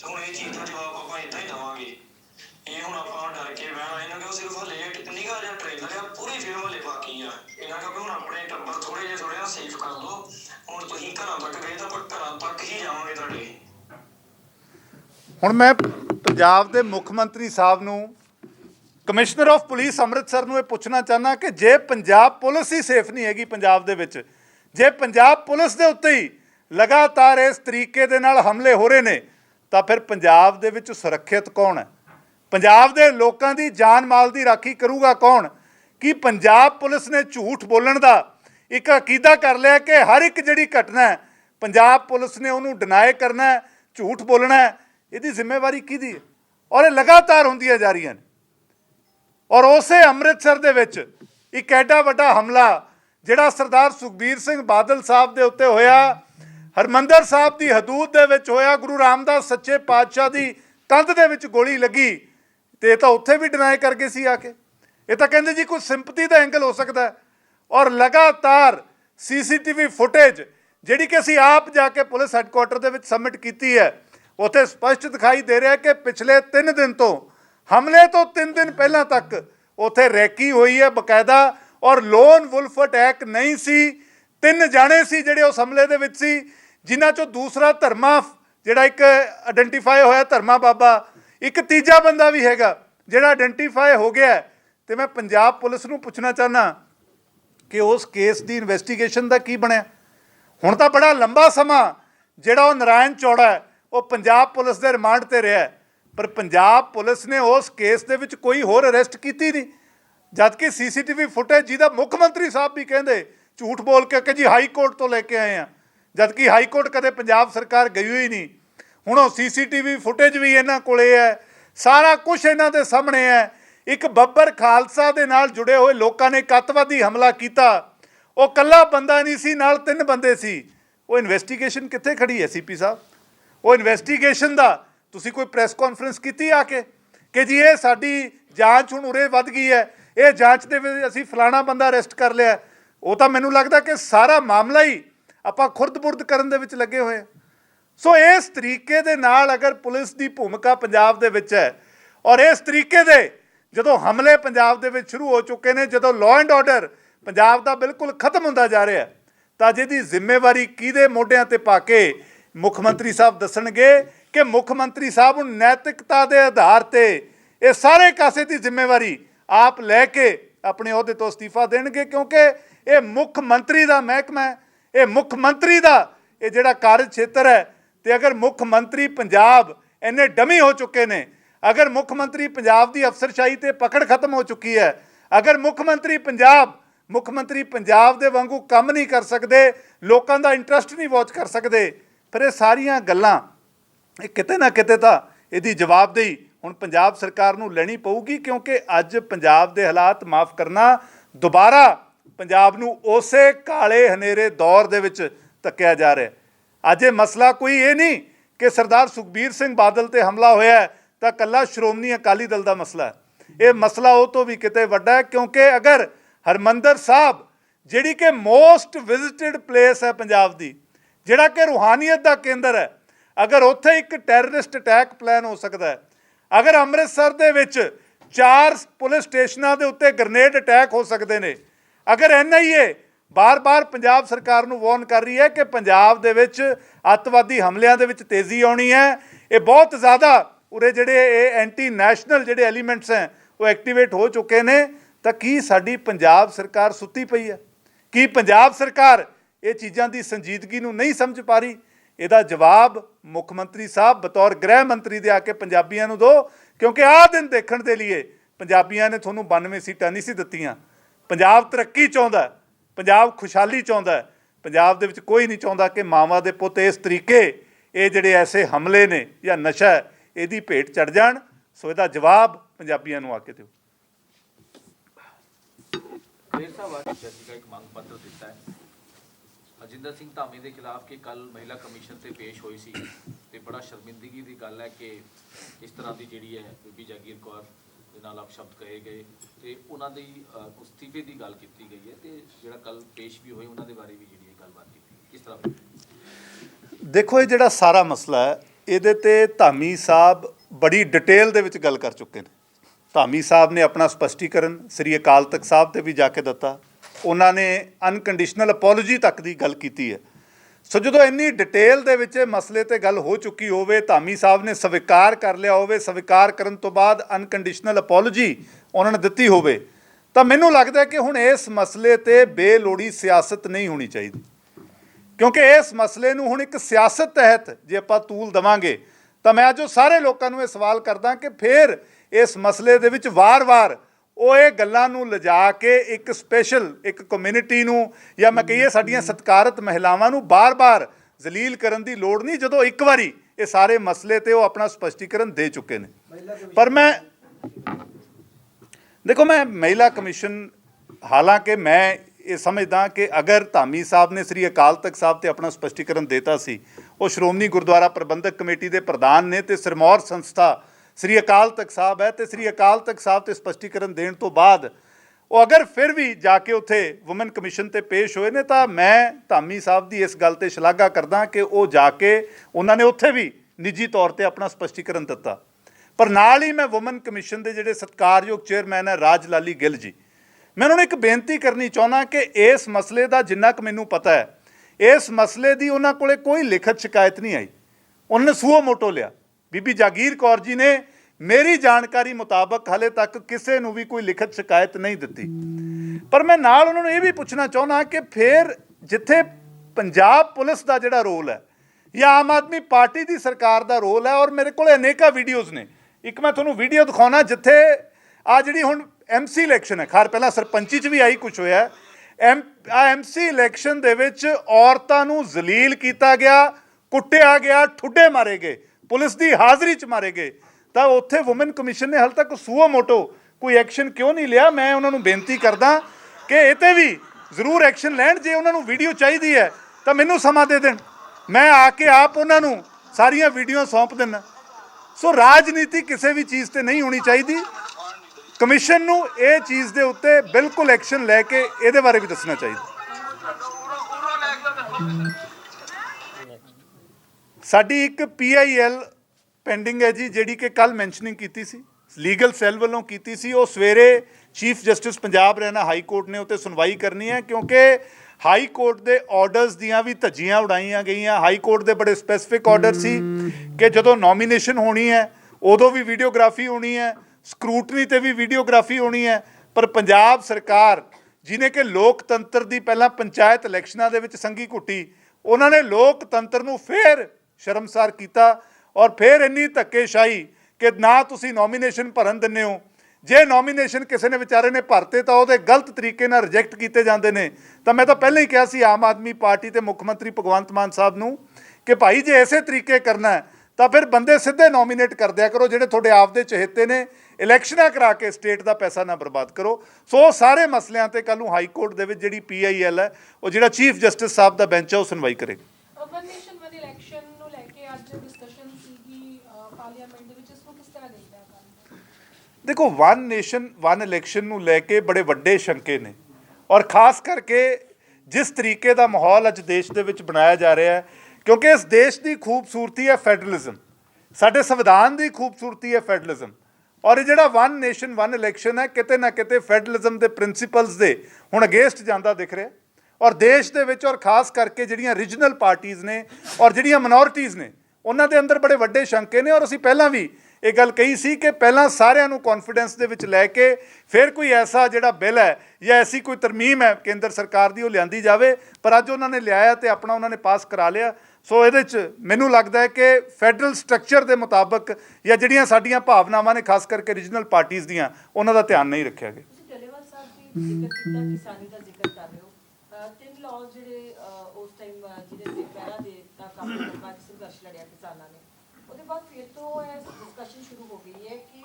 ਹੁਣ ਇਹ ਚੀਜ਼ ਦਾ ਜਵਾਬ ਆਪਾਂ ਇਦਾਂ ਹੀ ਦਵਾਂਗੇ। ਇਹ ਹੁਣ ਆਪਾਂ ਡਰ ਕੇ ਹੁਣ ਤੁਸੀਂ ਘਰਾਂ ਤੱਕ ਗਏ ਤਾਂ ਆਪਾਂ ਘਰਾਂ ਤੱਕ ਹੀ ਜਾਵਾਂਗੇ ਤੁਹਾਡੇ ਹੁਣ ਮੈਂ ਪੰਜਾਬ ਦੇ ਮੁੱਖ ਮੰਤਰੀ ਸਾਹਿਬ ਨੂੰ ਕਮਿਸ਼ਨਰ ਆਫ ਪੁਲਿਸ ਅੰਮ੍ਰਿਤਸਰ ਨੂੰ ਇਹ ਪੁੱਛਣਾ ਚਾਹਨਾ ਕਿ ਜੇ ਪੰਜਾਬ ਪੁਲਿਸ ਹੀ ਸੇਫ ਨਹੀਂ ਹੈਗੀ ਪੰਜਾਬ ਦੇ ਵਿੱਚ, ਜੇ ਪੰਜਾਬ ਪੁਲਿਸ ਦੇ ਉੱਤੇ ਹੀ ਲਗਾਤਾਰ ਇਸ ਤਰੀਕੇ ਦੇ ਨਾਲ ਹਮਲੇ ਹੋ ਰਹੇ ਨੇ, ਤਾਂ ਫਿਰ ਪੰਜਾਬ ਦੇ ਵਿੱਚ ਸੁਰੱਖਿਅਤ ਕੌਣ ਹੈ? ਪੰਜਾਬ ਦੇ ਲੋਕਾਂ ਦੀ ਜਾਨ ਮਾਲ ਦੀ ਰਾਖੀ ਕਰੂਗਾ ਕੌਣ? ਕੀ ਪੰਜਾਬ ਪੁਲਿਸ ਨੇ ਝੂਠ ਬੋਲਣ ਦਾ ਇੱਕ ਅਕੀਦਾ ਕਰ ਲਿਆ ਕਿ ਹਰ ਇੱਕ ਜਿਹੜੀ ਘਟਨਾ ਹੈ, ਪੰਜਾਬ ਪੁਲਿਸ ਨੇ ਉਹਨੂੰ ਡਿਨਾਈ ਕਰਨਾ ਹੈ, ਝੂਠ ਬੋਲਣਾ ਹੈ, ਇਹਦੀ ਜ਼ਿੰਮੇਵਾਰੀ ਕਿਹਦੀ ਹੈ? ਔਰ ਇਹ ਲਗਾਤਾਰ ਹੁੰਦੀਆਂ ਜਾ ਰਹੀਆਂ ਨੇ। ਔਰ ਉਸੇ ਅੰਮ੍ਰਿਤਸਰ ਦੇ ਵਿੱਚ ਇੱਕ ਐਡਾ ਵੱਡਾ ਹਮਲਾ, ਜਿਹੜਾ ਸਰਦਾਰ ਸੁਖਬੀਰ ਸਿੰਘ ਬਾਦਲ ਸਾਹਿਬ ਦੇ ਉੱਤੇ ਹੋਇਆ, ਹਰਮੰਦਰ ਸਾਹਿਬ ਦੀ ਹਦੂਦ ਦੇ ਵਿੱਚ ਹੋਇਆ, ਗੁਰੂ ਰਾਮਦਾਸ ਸੱਚੇ ਪਾਤਸ਼ਾਹ ਦੀ ਕੰਧ ਦੇ ਵਿੱਚ ਗੋਲੀ ਲੱਗੀ, ਤੇ ਇਹ ਤਾਂ ਉੱਥੇ ਵੀ ਡਿਨਾਈ ਕਰ ਗਏ ਸੀ ਆ ਕੇ। ਇਹ ਤਾਂ ਕਹਿੰਦੇ ਜੀ ਕੋਈ ਸਿੰਪਥੀ ਦਾ ਐਂਗਲ ਹੋ ਸਕਦਾ ਹੈ। ਔਰ ਲਗਾਤਾਰ ਸੀਸੀਟੀਵੀ ਫੁਟੇਜ ਜਿਹੜੀ ਕਿ ਅਸੀਂ ਆਪ ਜਾ ਕੇ ਪੁਲਿਸ ਹੈੱਡਕੁਆਟਰ ਦੇ ਵਿੱਚ ਸਬਮਿਟ ਕੀਤੀ ਹੈ, ਉੱਥੇ ਸਪਸ਼ਟ ਦਿਖਾਈ ਦੇ ਰਿਹਾ ਕਿ ਪਿਛਲੇ 3 ਦਿਨ ਤੋਂ, ਹਮਲੇ ਤੋਂ 3 ਦਿਨ ਪਹਿਲਾਂ ਤੱਕ ਉੱਥੇ ਰੈਕੀ ਹੋਈ ਹੈ ਬਕਾਇਦਾ ਔਰ ਲੋਨ ਵੁਲਫ ਅਟੈਕ ਨਹੀਂ ਸੀ, ਤਿੰਨ ਜਾਣੇ ਸੀ ਜਿਹੜੇ ਉਸ ਹਮਲੇ ਦੇ ਵਿੱਚ ਸੀ, ਜਿਨ੍ਹਾਂ ਚੋਂ ਦੂਸਰਾ ਧਰਮਾ ਜਿਹੜਾ ਇੱਕ ਆਇਡੈਂਟੀਫਾਈ ਹੋਇਆ ਧਰਮਾ ਬਾਬਾ, ਇੱਕ ਤੀਜਾ ਬੰਦਾ ਵੀ ਹੈਗਾ, ਜਿਹੜਾ ਆਇਡੈਂਟੀਫਾਈ ਹੋ ਗਿਆ ਹੈ। ਤੇ ਮੈਂ ਪੰਜਾਬ ਪੁਲਿਸ ਨੂੰ ਪੁੱਛਣਾ ਚਾਹਨਾ ਕਿ ਉਸ ਕੇਸ ਦੀ ਇਨਵੈਸਟੀਗੇਸ਼ਨ ਦਾ ਕੀ ਬਣਿਆ? ਹੁਣ ਤਾਂ ਬੜਾ ਲੰਬਾ ਸਮਾਂ ਜਿਹੜਾ ਉਹ ਨਰਾਇਣ ਚੌੜਾ ਉਹ ਪੰਜਾਬ ਪੁਲਿਸ ਦੇ ਰਿਮਾਂਡ ਤੇ ਰਿਹਾ ਪਰ ਪੰਜਾਬ ਪੁਲਿਸ ਨੇ ਉਸ ਕੇਸ ਦੇ ਵਿੱਚ ਕੋਈ ਹੋਰ ਅਰੈਸਟ ਕੀਤੀ ਨਹੀਂ। ਜਦ ਕਿ ਸੀਸੀਟੀਵੀ ਫੁਟੇਜ ਜਿਹਦਾ ਮੁੱਖ ਮੰਤਰੀ ਸਾਹਿਬ ਵੀ ਕਹਿੰਦੇ, ਝੂਠ ਬੋਲ ਕੇ ਕਿ ਜੀ ਹਾਈ ਕੋਰਟ ਤੋਂ ਲੈ ਕੇ ਆਏ ਆ ਜਦ ਕਿ ਹਾਈ ਕੋਰਟ ਕਦੇ ਪੰਜਾਬ ਸਰਕਾਰ ਗਈ ਹੋਈ ਨਹੀਂ। ਹੁਣ ਉਹ ਸੀਸੀਟੀਵੀ ਫੁਟੇਜ ਵੀ ਇਹਨਾਂ ਕੋਲੇ ਹੈ, ਸਾਰਾ ਕੁਝ ਇਹਨਾਂ ਦੇ ਸਾਹਮਣੇ ਹੈ। ਇੱਕ ਬੱਬਰ ਖਾਲਸਾ ਦੇ ਨਾਲ ਜੁੜੇ ਹੋਏ ਲੋਕਾਂ ਨੇ ਕੱਤਵਾਦੀ ਹਮਲਾ ਕੀਤਾ। ਉਹ ਕੱਲਾ ਬੰਦਾ ਨਹੀਂ ਸੀ, ਨਾਲ ਤਿੰਨ ਬੰਦੇ ਸੀ। ਉਹ ਇਨਵੈਸਟੀਗੇਸ਼ਨ ਕਿੱਥੇ ਖੜੀ ਹੈ ਸੀਪੀ ਸਾਹਿਬ? ਉਹ ਇਨਵੈਸਟੀਗੇਸ਼ਨ ਦਾ ਤੁਸੀਂ ਕੋਈ ਪ੍ਰੈਸ ਕਾਨਫਰੰਸ ਕੀਤੀ ਆ ਕੇ ਕਿ ਜੀ ਇਹ ਸਾਡੀ ਜਾਂਚ ਹੁਣ ਉਰੇ ਵੱਧ ਗਈ ਹੈ, ਇਹ ਜਾਂਚ ਦੇ ਵਿੱਚ ਅਸੀਂ ਫਲਾਣਾ ਬੰਦਾ ਅਰੈਸਟ ਕਰ ਲਿਆ ਉਹ ਤਾਂ ਮੈਨੂੰ ਲੱਗਦਾ ਕਿ ਸਾਰਾ ਮਾਮਲਾ ਹੀ ਆਪਾਂ ਖੁਰਦ-ਬੁਰਦ ਕਰਨ ਦੇ ਵਿੱਚ ਲੱਗੇ ਹੋਏ ਹਾਂ। ਸੋ ਇਸ ਤਰੀਕੇ ਦੇ ਨਾਲ ਅਗਰ ਪੁਲਿਸ ਦੀ ਭੂਮਿਕਾ ਪੰਜਾਬ ਦੇ ਵਿੱਚ ਹੈ ਔਰ ਇਸ ਤਰੀਕੇ ਦੇ ਜਦੋਂ ਹਮਲੇ ਪੰਜਾਬ ਦੇ ਵਿੱਚ ਸ਼ੁਰੂ ਹੋ ਚੁੱਕੇ ਨੇ ਜਦੋਂ ਲਾਅ ਐਂਡ ਆਰਡਰ ਪੰਜਾਬ ਦਾ ਬਿਲਕੁਲ ਖਤਮ ਹੁੰਦਾ ਜਾ ਰਿਹਾ ਹੈ, ਤਾਂ ਜਿਹਦੀ ਜ਼ਿੰਮੇਵਾਰੀ ਕਿਹਦੇ ਮੋਢਿਆਂ ਤੇ ਪਾ ਕੇ ਮੁੱਖ ਮੰਤਰੀ ਸਾਹਿਬ ਦੱਸਣਗੇ ਕਿ ਮੁੱਖ ਮੰਤਰੀ ਸਾਹਿਬ ਨੂੰ ਨੈਤਿਕਤਾ ਦੇ ਆਧਾਰ ਤੇ ਇਹ ਸਾਰੇ ਕਾਸੇ ਦੀ ਜ਼ਿੰਮੇਵਾਰੀ ਆਪ ਲੈ ਕੇ ਆਪਣੇ ਅਹੁਦੇ ਤੋਂ ਅਸਤੀਫਾ ਦੇਣਗੇ ਕਿਉਂਕਿ ਇਹ ਮੁੱਖ ਮੰਤਰੀ ਦਾ ਮਹਿਕਮਾ ਹੈ ਇਹ ਮੁੱਖ ਮੰਤਰੀ ਦਾ ਇਹ ਜਿਹੜਾ ਕਾਰਜ ਖੇਤਰ ਹੈ ਤੇ ਅਗਰ ਮੁੱਖ ਮੰਤਰੀ ਪੰਜਾਬ ਇੰਨੇ ਡਮੀ ਹੋ ਚੁੱਕੇ ਨੇ ਅਗਰ ਮੁੱਖ ਮੰਤਰੀ ਪੰਜਾਬ ਦੀ ਅਫਸਰਸ਼ਾਹੀ ਤੇ ਪਕੜ ਖਤਮ ਹੋ ਚੁੱਕੀ ਹੈ, ਅਗਰ ਮੁੱਖ ਮੰਤਰੀ ਪੰਜਾਬ, ਮੁੱਖ ਮੰਤਰੀ ਪੰਜਾਬ ਦੇ ਵਾਂਗੂ ਕੰਮ ਨਹੀਂ ਕਰ ਸਕਦੇ, ਲੋਕਾਂ ਦਾ ਇੰਟਰਸਟ ਨਹੀਂ ਵਾਚ ਕਰ ਸਕਦੇ, ਫਿਰ ਇਹ ਸਾਰੀਆਂ ਗੱਲਾਂ, ਇਹ ਕਿਤੇ ਨਾ ਕਿਤੇ ਤਾਂ ਇਹਦੀ ਜਵਾਬਦੇਹੀ ਹੁਣ ਪੰਜਾਬ ਸਰਕਾਰ ਨੂੰ ਲੈਣੀ ਪਊਗੀ, ਕਿਉਂਕਿ ਅੱਜ ਪੰਜਾਬ ਦੇ ਹਾਲਾਤ ਮਾਫ ਕਰਨਾ ਦੁਬਾਰਾ ਪੰਜਾਬ ਨੂੰ ਉਸੇ ਕਾਲੇ ਹਨੇਰੇ ਦੌਰ ਦੇ ਵਿੱਚ ਤੱਕਿਆ ਜਾ ਰਿਹਾ ਅੱਜ ਇਹ ਮਸਲਾ ਕੋਈ ਇਹ ਨਹੀਂ ਕਿ ਸਰਦਾਰ ਸੁਖਬੀਰ ਸਿੰਘ ਬਾਦਲ ਤੇ ਹਮਲਾ ਹੋਇਆ ਹੈ ਤਾਂ ਕੱਲਾ ਸ਼੍ਰੋਮਣੀ ਅਕਾਲੀ ਦਲ ਦਾ ਮਸਲਾ ਹੈ। ਇਹ ਮਸਲਾ ਉਹ ਤੋਂ ਵੀ ਕਿਤੇ ਵੱਡਾ ਹੈ, ਕਿਉਂਕਿ ਅਗਰ ਹਰਮੰਦਰ ਸਾਹਿਬ, ਜਿਹੜੀ ਕਿ ਮੋਸਟ ਵਿਜ਼ਿਟਡ ਪਲੇਸ ਹੈ ਪੰਜਾਬ ਦੀ, ਜਿਹੜਾ ਕਿ ਰੂਹਾਨੀਅਤ ਦਾ ਕੇਂਦਰ ਹੈ, ਅਗਰ ਉੱਥੇ ਇੱਕ ਟੈਰਰਿਸਟ ਅਟੈਕ ਪਲਾਨ ਹੋ ਸਕਦਾ ਹੈ, ਅਗਰ ਅੰਮ੍ਰਿਤਸਰ ਦੇ ਵਿੱਚ ਚਾਰ ਪੁਲਿਸ ਸਟੇਸ਼ਨਾਂ ਦੇ ਉੱਤੇ ਗ੍ਰਨੇਡ ਅਟੈਕ ਹੋ ਸਕਦੇ ਨੇ, ਅਗਰ ਐਨਆਈਏ ਬਾਰ-ਬਾਰ ਪੰਜਾਬ ਸਰਕਾਰ ਨੂੰ ਵਾਰਨ ਕਰ ਰਹੀ ਹੈ ਕਿ ਪੰਜਾਬ ਦੇ ਵਿੱਚ ਅੱਤਵਾਦੀ ਹਮਲਿਆਂ ਦੇ ਵਿੱਚ ਤੇਜ਼ੀ ਆਉਣੀ ਹੈ, ਇਹ ਬਹੁਤ ਜ਼ਿਆਦਾ ਉਰੇ ਜਿਹੜੇ ਇਹ ਐਂਟੀ ਨੈਸ਼ਨਲ ਜਿਹੜੇ ਐਲੀਮੈਂਟਸ ਹੈ, ਉਹ ਐਕਟੀਵੇਟ ਹੋ ਚੁੱਕੇ ਨੇ, ਤਾਂ ਕੀ ਸਾਡੀ ਪੰਜਾਬ ਸਰਕਾਰ ਸੁੱਤੀ ਪਈ ਹੈ? ਕੀ ਪੰਜਾਬ ਸਰਕਾਰ ਇਹ ਚੀਜ਼ਾਂ ਦੀ ਸੰਜੀਦਗੀ ਨੂੰ ਨਹੀਂ ਸਮਝ ਪਾ ਰਹੀ? ਇਹਦਾ ਜਵਾਬ ਮੁੱਖ ਮੰਤਰੀ ਸਾਹਿਬ ਬਤੌਰ ਗ੍ਰਹਿ ਮੰਤਰੀ ਦੇ ਆ ਕੇ ਪੰਜਾਬੀਆਂ ਨੂੰ ਦਿਓ ਕਿਉਂਕਿ ਆਹ ਦਿਨ ਦੇਖਣ ਦੇ ਲਈ ਪੰਜਾਬੀਆਂ ਨੇ ਤੁਹਾਨੂੰ 92 ਸੀਟਾਂ ਨਹੀਂ ਸੀ ਦਿੱਤੀਆਂ। ਪੰਜਾਬ ਤਰੱਕੀ ਚਾਹੁੰਦਾ ਪੰਜਾਬ ਖੁਸ਼ਹਾਲੀ ਚਾਹੁੰਦਾ ਪੰਜਾਬ ਦੇ ਵਿੱਚ ਕੋਈ ਨਹੀਂ ਚਾਹੁੰਦਾ ਕਿ ਮਾਵਾਂ ਦੇ ਪੁੱਤ ਇਸ ਤਰੀਕੇ ਇਹ ਜਿਹੜੇ ਐਸੇ ਹਮਲੇ ਨੇ ਜਾਂ ਨਸ਼ਾ ਇਹਦੀ ਭੇਟ ਚੜ ਜਾਣ। ਸੋ ਇਹਦਾ ਜਵਾਬ ਪੰਜਾਬੀਆਂ ਨੂੰ ਆ ਕੇ ਦਿਓ। ਸਾਹਿਬ ਅੱਜ ਇੱਕ ਮੰਗ ਪੱਤਰ ਦਿੱਤਾ ਹੈ। ਅਜਿੰਦਰ ਸਿੰਘ ਧਾਮੀ ਦੇ ਖਿਲਾਫ ਕਿ ਕੱਲ ਮਹਿਲਾ ਕਮਿਸ਼ਨ ਤੇ ਪੇਸ਼ ਹੋਈ ਸੀ ਤੇ ਬੜਾ ਸ਼ਰਮਿੰਦਗੀ ਦੀ ਗੱਲ ਹੈ ਕਿ ਇਸ ਤਰ੍ਹਾਂ ਦੀ ਜਿਹੜੀ ਹੈ ਬੀਬੀ ਜਾਗੀਰ ਕੌਰ ਦੇ ਨਾਲ ਅਪਸ਼ਬਦ ਕਹੇ ਗਏ ਤੇ ਉਹਨਾਂ ਦੀ ਅਹ, ਅਸਤੀਫੇ ਦੀ ਗੱਲ ਕੀਤੀ ਗਈ ਹੈ ਤੇ ਜਿਹੜਾ ਕੱਲ ਪੇਸ਼ ਵੀ ਹੋਏ ਉਹਨਾਂ ਦੇ ਬਾਰੇ ਵੀ ਜਿਹੜੀ ਗੱਲਬਾਤ ਕੀਤੀ। ਕਿਸ ਤਰ੍ਹਾਂ? ਦੇਖੋ ਇਹ ਜਿਹੜਾ ਸਾਰਾ ਮਸਲਾ ਹੈ ਇਹਦੇ ਤੇ ਧਾਮੀ ਸਾਹਿਬ ਬੜੀ ਡਿਟੇਲ ਦੇ ਵਿੱਚ ਗੱਲ ਕਰ ਚੁੱਕੇ ਨੇ। ਧਾਮੀ ਸਾਹਿਬ ਨੇ ਆਪਣਾ ਸਪਸ਼ਟੀਕਰਨ ਸ੍ਰੀ ਅਕਾਲ ਤਖਤ ਸਾਹਿਬ ਤੇ ਵੀ ਜਾ ਕੇ ਦਿੱਤਾ। ਉਹਨਾਂ ਨੇ ਅਨਕੰਡੀਸ਼ਨਲ ਅਪੋਲੋਜੀ ਤੱਕ ਦੀ ਗੱਲ ਕੀਤੀ ਹੈ। ਸੋ ਜਦੋਂ ਇੰਨੀ ਡਿਟੇਲ ਦੇ ਵਿੱਚ ਇਹ ਮਸਲੇ ਤੇ ਗੱਲ ਹੋ ਚੁੱਕੀ ਹੋਵੇ, ਧਾਮੀ ਸਾਹਿਬ ਨੇ ਸਵੀਕਾਰ ਕਰ ਲਿਆ ਹੋਵੇ, ਸਵੀਕਾਰ ਕਰਨ ਤੋਂ ਬਾਅਦ ਅਨਕੰਡੀਸ਼ਨਲ ਅਪੋਲੋਜੀ ਉਹਨਾਂ ਨੇ ਦਿੱਤੀ ਹੋਵੇ, ਤਾਂ ਮੈਨੂੰ ਲੱਗਦਾ ਕਿ ਹੁਣ ਇਸ ਮਸਲੇ ਤੇ ਬੇਲੋੜੀ ਸਿਆਸਤ ਨਹੀਂ ਹੋਣੀ ਚਾਹੀਦੀ। ਕਿਉਂਕਿ ਇਸ ਮਸਲੇ ਨੂੰ ਹੁਣ ਇੱਕ ਸਿਆਸਤ ਤਹਿਤ ਜੇ ਆਪਾਂ ਤੂਲ ਦਵਾਂਗੇ ਤਾਂ ਮੈਂ ਅੱਜ ਉਹ ਸਾਰੇ ਲੋਕਾਂ ਨੂੰ ਇਹ ਸਵਾਲ ਕਰਦਾ ਕਿ ਫਿਰ ਇਸ ਮਸਲੇ ਦੇ ਵਿੱਚ ਵਾਰ-ਵਾਰ ਉਹ ਇਹ ਗੱਲਾਂ ਨੂੰ ਲਿਜਾ ਕੇ ਇੱਕ ਸਪੈਸ਼ਲ ਇੱਕ ਕਮਿਊਨਿਟੀ ਨੂੰ ਜਾਂ ਮੈਂ ਕਹੀਏ ਸਾਡੀਆਂ ਸਤਿਕਾਰਤ ਮਹਿਲਾਵਾਂ ਨੂੰ ਬਾਰ-ਬਾਰ ਜ਼ਲੀਲ ਕਰਨ ਦੀ ਲੋੜ ਨਹੀਂ ਜਦੋਂ ਇੱਕ ਵਾਰੀ ਇਹ ਸਾਰੇ ਮਸਲੇ ਤੇ ਉਹ ਆਪਣਾ ਸਪਸ਼ਟੀਕਰਨ ਦੇ ਚੁੱਕੇ ਨੇ। ਪਰ ਮੈਂ ਦੇਖੋ ਮੈਂ ਮਹਿਲਾ ਕਮਿਸ਼ਨ ਹਾਲਾਂਕਿ ਮੈਂ ਇਹ ਸਮਝਦਾ ਕਿ ਅਗਰ ਧਾਮੀ ਸਾਹਿਬ ਨੇ ਸ੍ਰੀ ਅਕਾਲ ਤਖਤ ਸਾਹਿਬ ਤੇ ਆਪਣਾ ਸਪਸ਼ਟੀਕਰਨ ਦਿੱਤਾ ਸੀ, ਉਹ ਸ਼੍ਰੋਮਣੀ ਗੁਰਦੁਆਰਾ ਪ੍ਰਬੰਧਕ ਕਮੇਟੀ ਦੇ ਪ੍ਰਧਾਨ ਨੇ ਤੇ ਸਿਰਮੌਰ ਸੰਸਥਾ ਸ੍ਰੀ ਅਕਾਲ ਤਖਤ ਸਾਹਿਬ ਹੈ ਤੇ ਸ੍ਰੀ ਅਕਾਲ ਤਖਤ ਸਾਹਿਬ ਤੇ ਸਪਸ਼ਟੀਕਰਨ ਦੇਣ ਤੋਂ ਬਾਅਦ ਉਹ ਅਗਰ ਫਿਰ ਵੀ ਜਾ ਕੇ ਉੱਥੇ ਔਮਨ ਕਮਿਸ਼ਨ ਤੇ ਪੇਸ਼ ਹੋਏ ਨੇ ਤਾਂ ਮੈਂ ਧਾਮੀ ਸਾਹਿਬ ਦੀ ਇਸ ਗੱਲ ਤੇ ਸ਼ਲਾਘਾ ਕਰਦਾ ਕਿ ਉਹ ਜਾ ਕੇ ਉਹਨਾਂ ਨੇ ਉੱਥੇ ਵੀ ਨਿੱਜੀ ਤੌਰ ਤੇ ਆਪਣਾ ਸਪਸ਼ਟੀਕਰਨ ਦਿੱਤਾ। ਪਰ ਨਾਲ ਹੀ ਮੈਂ ਔਮਨ ਕਮਿਸ਼ਨ ਦੇ ਜਿਹੜੇ ਸਤਿਕਾਰਯੋਗ ਚੇਅਰਮੈਨ ਹੈ ਰਾਜ ਲਾਲੀ ਗਿੱਲ ਜੀ ਮੈਂ ਉਹਨਾਂ ਨੂੰ ਇੱਕ ਬੇਨਤੀ ਕਰਨੀ ਚਾਹੁੰਦਾ ਕਿ ਇਸ ਮਸਲੇ ਦਾ ਜਿੰਨਾ ਕੁ ਮੈਨੂੰ ਪਤਾ ਹੈ, ਇਸ ਮਸਲੇ ਦੀ ਉਹਨਾਂ ਕੋਲੇ ਕੋਈ ਲਿਖਤ ਸ਼ਿਕਾਇਤ ਨਹੀਂ ਆਈ। ਉਹਨਾਂ ਨੇ ਸੂਓ ਮੋਟੋ ਲਿਆ। ਬੀਬੀ ਜਾਗੀਰ ਕੌਰ ਜੀ ਨੇ ਮੇਰੀ ਜਾਣਕਾਰੀ ਮੁਤਾਬਕ ਹਲੇ ਤੱਕ ਕਿਸੇ ਨੂੰ ਵੀ ਕੋਈ ਲਿਖਤ ਸ਼ਿਕਾਇਤ ਨਹੀਂ ਦਿੱਤੀ। ਪਰ ਮੈਂ ਨਾਲ ਉਹਨਾਂ ਨੂੰ ਇਹ ਵੀ ਪੁੱਛਣਾ ਚਾਹੁੰਦਾ ਕਿ ਫਿਰ ਜਿੱਥੇ ਪੰਜਾਬ ਪੁਲਿਸ ਦਾ ਜਿਹੜਾ ਰੋਲ ਹੈ ਜਾਂ ਆਮ ਆਦਮੀ ਪਾਰਟੀ ਦੀ ਸਰਕਾਰ ਦਾ ਰੋਲ ਹੈ ਔਰ ਮੇਰੇ ਕੋਲ ਅਨੇਕਾਂ ਵੀਡੀਓਜ਼ ਨੇ। ਇੱਕ ਮੈਂ ਤੁਹਾਨੂੰ ਵੀਡੀਓ ਦਿਖਾਉਣਾ ਜਿੱਥੇ ਆ ਜਿਹੜੀ ਹੁਣ ਐਮਸੀ ਇਲੈਕਸ਼ਨ ਹੈ, ਖਾਰ ਪਹਿਲਾਂ ਸਰਪੰਚੀ 'ਚ ਵੀ ਆਈ ਕੁਝ ਹੋਇਆ ਐਮ ਆ ਐਮਸੀ ਇਲੈਕਸ਼ਨ ਦੇ ਵਿੱਚ ਔਰਤਾਂ ਨੂੰ ਜ਼ਲੀਲ ਕੀਤਾ ਗਿਆ, ਕੁੱਟਿਆ ਗਿਆ, ਠੁੱਡੇ ਮਾਰੇ ਗਏ, ਪੁਲਿਸ ਦੀ ਹਾਜ਼ਰੀ 'ਚ ਮਾਰੇ ਗਏ। ਤਾਂ ਉੱਥੇ ਔਮਨ ਕਮਿਸ਼ਨ ਨੇ ਹਾਲ ਤੱਕ ਸੂਓ ਮੋਟੋ ਕੋਈ ਐਕਸ਼ਨ ਕਿਉਂ ਨਹੀਂ ਲਿਆ? ਮੈਂ ਉਹਨਾਂ ਨੂੰ ਬੇਨਤੀ ਕਰਦਾ ਕਿ ਇਹ ਤੇ ਵੀ ਜ਼ਰੂਰ ਐਕਸ਼ਨ ਲੈਣ, ਜੇ ਉਹਨਾਂ ਨੂੰ ਵੀਡੀਓ ਚਾਹੀਦੀ ਹੈ, ਤਾਂ ਮੈਨੂੰ ਸਮਾਂ ਦੇ ਦੇਣ। ਮੈਂ ਆ ਕੇ ਆਪ ਉਹਨਾਂ ਨੂੰ ਸਾਰੀਆਂ ਵੀਡੀਓ ਸੌਂਪ ਦਿੰਦਾ। ਸੋ ਰਾਜਨੀਤੀ ਕਿਸੇ ਵੀ ਚੀਜ਼ ਤੇ ਨਹੀਂ ਹੋਣੀ ਚਾਹੀਦੀ। ਕਮਿਸ਼ਨ ਨੂੰ ਇਹ ਚੀਜ਼ ਦੇ ਉੱਤੇ ਬਿਲਕੁਲ ਐਕਸ਼ਨ ਲੈ ਕੇ ਇਹਦੇ ਬਾਰੇ ਵੀ ਦੱਸਣਾ ਚਾਹੀਦਾ। ਸਾਡੀ ਇੱਕ ਪੀਆਈਐਲ ਪੈਂਡਿੰਗ ਹੈ ਜੀ, ਜਿਹੜੀ ਕਿ ਕੱਲ ਮੈਂਸ਼ਨਿੰਗ ਕੀਤੀ ਸੀ। ਲੀਗਲ ਸੈੱਲ ਵੱਲੋਂ ਕੀਤੀ ਸੀ। ਉਹ ਸਵੇਰੇ ਚੀਫ ਜਸਟਿਸ ਪੰਜਾਬ ਰਹਿਣਾ ਹਾਈ ਕੋਰਟ ਨੇ ਉੱਤੇ ਸੁਣਵਾਈ ਕਰਨੀ ਹੈ, ਕਿਉਂਕਿ ਹਾਈ ਕੋਰਟ ਦੇ ਆਰਡਰਸ ਦੀਆਂ ਵੀ ਧੱਜੀਆਂ ਉਡਾਈਆਂ ਗਈਆਂ। ਹਾਈ ਕੋਰਟ ਦੇ ਬੜੇ ਸਪੈਸੀਫਿਕ ਆਰਡਰ ਸੀ ਕਿ ਜਦੋਂ ਨੋਮੀਨੇਸ਼ਨ ਹੋਣੀ ਹੈ, ਉਦੋਂ ਵੀ ਵੀਡੀਓਗ੍ਰਾਫੀ ਹੋਣੀ ਹੈ। ਸਕਰੂਟਨੀ ਤੇ ਵੀ ਵੀਡੀਓਗ੍ਰਾਫੀ ਹੋਣੀ ਹੈ, ਪਰ ਪੰਜਾਬ ਸਰਕਾਰ, ਜਿਨੇ ਕਿ ਲੋਕਤੰਤਰ ਦੀ ਪਹਿਲਾਂ ਪੰਚਾਇਤ ਇਲੈਕਸ਼ਨਾਂ ਦੇ ਵਿੱਚ ਸੰਗੀ ਘੁੱਟੀ, ਉਹਨਾਂ ਨੇ ਲੋਕਤੰਤਰ ਨੂੰ ਫੇਰ ਸ਼ਰਮਸਾਰ ਕੀਤਾ ਔਰ ਫੇਰ ਇੰਨੀ ਧੱਕੇਸ਼ਾਹੀ ਕਿ ਨਾ ਤੁਸੀਂ ਨੋਮੀਨੇਸ਼ਨ ਭਰਨ ਦਿੰਦੇ ਹੋ। ਜੇ ਨੋਮੀਨੇਸ਼ਨ ਕਿਸੇ ਨੇ ਵਿਚਾਰੇ ਨੇ ਭਰਤੇ ਤਾਂ ਉਹਦੇ ਗਲਤ ਤਰੀਕੇ ਨਾਲ ਰਿਜੈਕਟ ਕੀਤੇ ਜਾਂਦੇ ਨੇ। ਤਾਂ ਮੈਂ ਤਾਂ ਪਹਿਲਾਂ ਹੀ ਕਿਹਾ ਸੀ ਆਮ ਆਦਮੀ ਪਾਰਟੀ ਤੇ ਮੁੱਖ ਮੰਤਰੀ ਭਗਵੰਤ ਮਾਨ ਸਾਹਿਬ ਨੂੰ ਕਿ ਭਾਈ ਜੇ ਐਸੇ ਤਰੀਕੇ ਕਰਨਾ ਹੈ ਤਾਂ ਫਿਰ ਬੰਦੇ ਸਿੱਧੇ ਨੋਮੀਨੇਟ ਕਰ ਦਿਆ ਕਰੋ ਜਿਹੜੇ ਤੁਹਾਡੇ ਆਪ ਦੇ ਚਹੇਤੇ ਨੇ। ਇਲੈਕਸ਼ਨਾਂ ਕਰਾ ਕੇ ਸਟੇਟ ਦਾ ਪੈਸਾ ਨਾ ਬਰਬਾਦ ਕਰੋ। ਸੋ ਸਾਰੇ ਮਸਲਿਆਂ ਤੇ ਕੱਲ ਨੂੰ ਹਾਈ ਕੋਰਟ ਦੇ ਵਿੱਚ ਜਿਹੜੀ ਪੀਆਈਐਲ ਹੈ ਉਹ ਜਿਹੜਾ ਚੀਫ ਜਸਟਿਸ ਸਾਹਿਬ ਦਾ ਬੈਂਚ ਹੈ ਉਹ ਸੁਣਵਾਈ ਕਰੇਗਾ। ਵਨ ਨੇਸ਼ਨ ਵਨ ਇਲੈਕਸ਼ਨ ਨੂੰ ਲੈ ਕੇ ਅੱਜ ਡਿਸਕਸ਼ਨ ਸੀਗੀ ਪਾਰਲੀਮੈਂਟ ਦੇ ਵਿੱਚ ਇਸ ਨੂੰ ਕਿਸ ਤਰ੍ਹਾਂ ਦੇਖਦੇ ਆ ਦੇਖੋ ਵਨ ਨੇਸ਼ਨ ਵਨ ਇਲੈਕਸ਼ਨ ਨੂੰ ਲੈ ਕੇ ਬੜੇ ਵੱਡੇ ਸ਼ੰਕੇ ਨੇ। ਔਰ ਖਾਸ ਕਰਕੇ ਜਿਸ ਤਰੀਕੇ ਦਾ ਮਾਹੌਲ ਅੱਜ ਦੇਸ਼ ਦੇ ਵਿੱਚ ਬਣਾਇਆ ਜਾ ਰਿਹਾ ਹੈ ਕਿਉਂਕਿ ਇਸ ਦੇਸ਼ ਦੀ ਖੂਬਸੂਰਤੀ ਹੈ ਫੈਡਰਲਿਜ਼ਮ ਸਾਡੇ ਸੰਵਿਧਾਨ ਦੀ ਖੂਬਸੂਰਤੀ ਹੈ ਫੈਡਰਲਿਜ਼ਮ ਔਰ ਇਹ ਜਿਹੜਾ ਵਨ ਨੇਸ਼ਨ ਵਨ ਇਲੈਕਸ਼ਨ ਹੈ, ਕਿਤੇ ਨਾ ਕਿਤੇ ਫੈਡਰਲਿਜ਼ਮ ਦੇ ਪ੍ਰਿੰਸੀਪਲਸ ਦੇ ਹੁਣ ਅਗੇਂਸਟ ਜਾਂਦਾ ਦਿਖ ਰਿਹਾ। ਔਰ ਦੇਸ਼ ਦੇ ਵਿੱਚ ਔਰ ਖਾਸ ਕਰਕੇ ਜਿਹੜੀਆਂ ਰੀਜਨਲ ਪਾਰਟੀਆਂ ਨੇ ਔਰ ਜਿਹੜੀਆਂ ਮਿਨੋਰਿਟੀਜ਼ ਨੇ, ਉਹਨਾਂ ਦੇ ਅੰਦਰ ਬੜੇ ਵੱਡੇ ਸ਼ੰਕੇ ਨੇ। ਔਰ ਅਸੀਂ ਪਹਿਲਾਂ ਵੀ ਇਹ ਗੱਲ ਕਹੀ ਸੀ ਕਿ ਪਹਿਲਾਂ ਸਾਰਿਆਂ ਨੂੰ ਕੌਨਫੀਡੈਂਸ ਦੇ ਵਿੱਚ ਲੈ ਕੇ ਫਿਰ ਕੋਈ ਐਸਾ ਜਿਹੜਾ ਬਿੱਲ ਹੈ ਜਾਂ ਐਸੀ ਕੋਈ ਤਰਮੀਮ ਹੈ ਕੇਂਦਰ ਸਰਕਾਰ ਦੀ ਉਹ ਲਿਆਂਦੀ ਜਾਵੇ। ਪਰ ਅੱਜ ਉਹਨਾਂ ਨੇ ਲਿਆਇਆ ਤੇ ਆਪਣਾ ਉਹਨਾਂ ਨੇ ਪਾਸ ਕਰਾ ਲਿਆ। ਸੋ ਇਹਦੇ 'ਚ ਮੈਨੂੰ ਲੱਗਦਾ ਹੈ ਕਿ ਫੈਡਰਲ ਸਟਰਕਚਰ ਦੇ ਮੁਤਾਬਕ ਜਾਂ ਜਿਹੜੀਆਂ ਸਾਡੀਆਂ ਭਾਵਨਾਵਾਂ ਨੇ ਖਾਸ ਕਰਕੇ ਰੀਜਨਲ ਪਾਰਟੀਆਂ ਦੀਆਂ ਉਹਨਾਂ ਦਾ ਧਿਆਨ ਨਹੀਂ ਰੱਖਿਆ ਗਿਆ। ਤੁਸੀਂ ਡੱਲੇਵਾਲ ਸਾਹਿਬ ਦੀ ਜ਼ਿਕਰ ਕੀਤਾ ਕਿਸਾਨੀ ਦਾ ਜ਼ਿਕਰ ਕਰ ਰਹੇ ਹੋ। ਅਹ ਤਿੰਨ ਲਾਅ ਜਿਹੜੇ ਅਹ, ਉਸ ਟਾਈਮ ਜਿਹਦੇ ਤੇ ਪਹਿਰਾ ਦੇ ਦਾ ਕਾਫੀ ਲੰਬਾ ਸੰਘਰਸ਼ ਲੜਿਆ ਕਿਸਾਨਾਂ ਨੇ। ਉਹਦੇ ਬਾਅਦ ਫਿਰ ਤੋਂ ਇਹ ਡਿਸਕਸ਼ਨ ਸ਼ੁਰੂ ਹੋ ਗਈ ਹੈ ਕਿ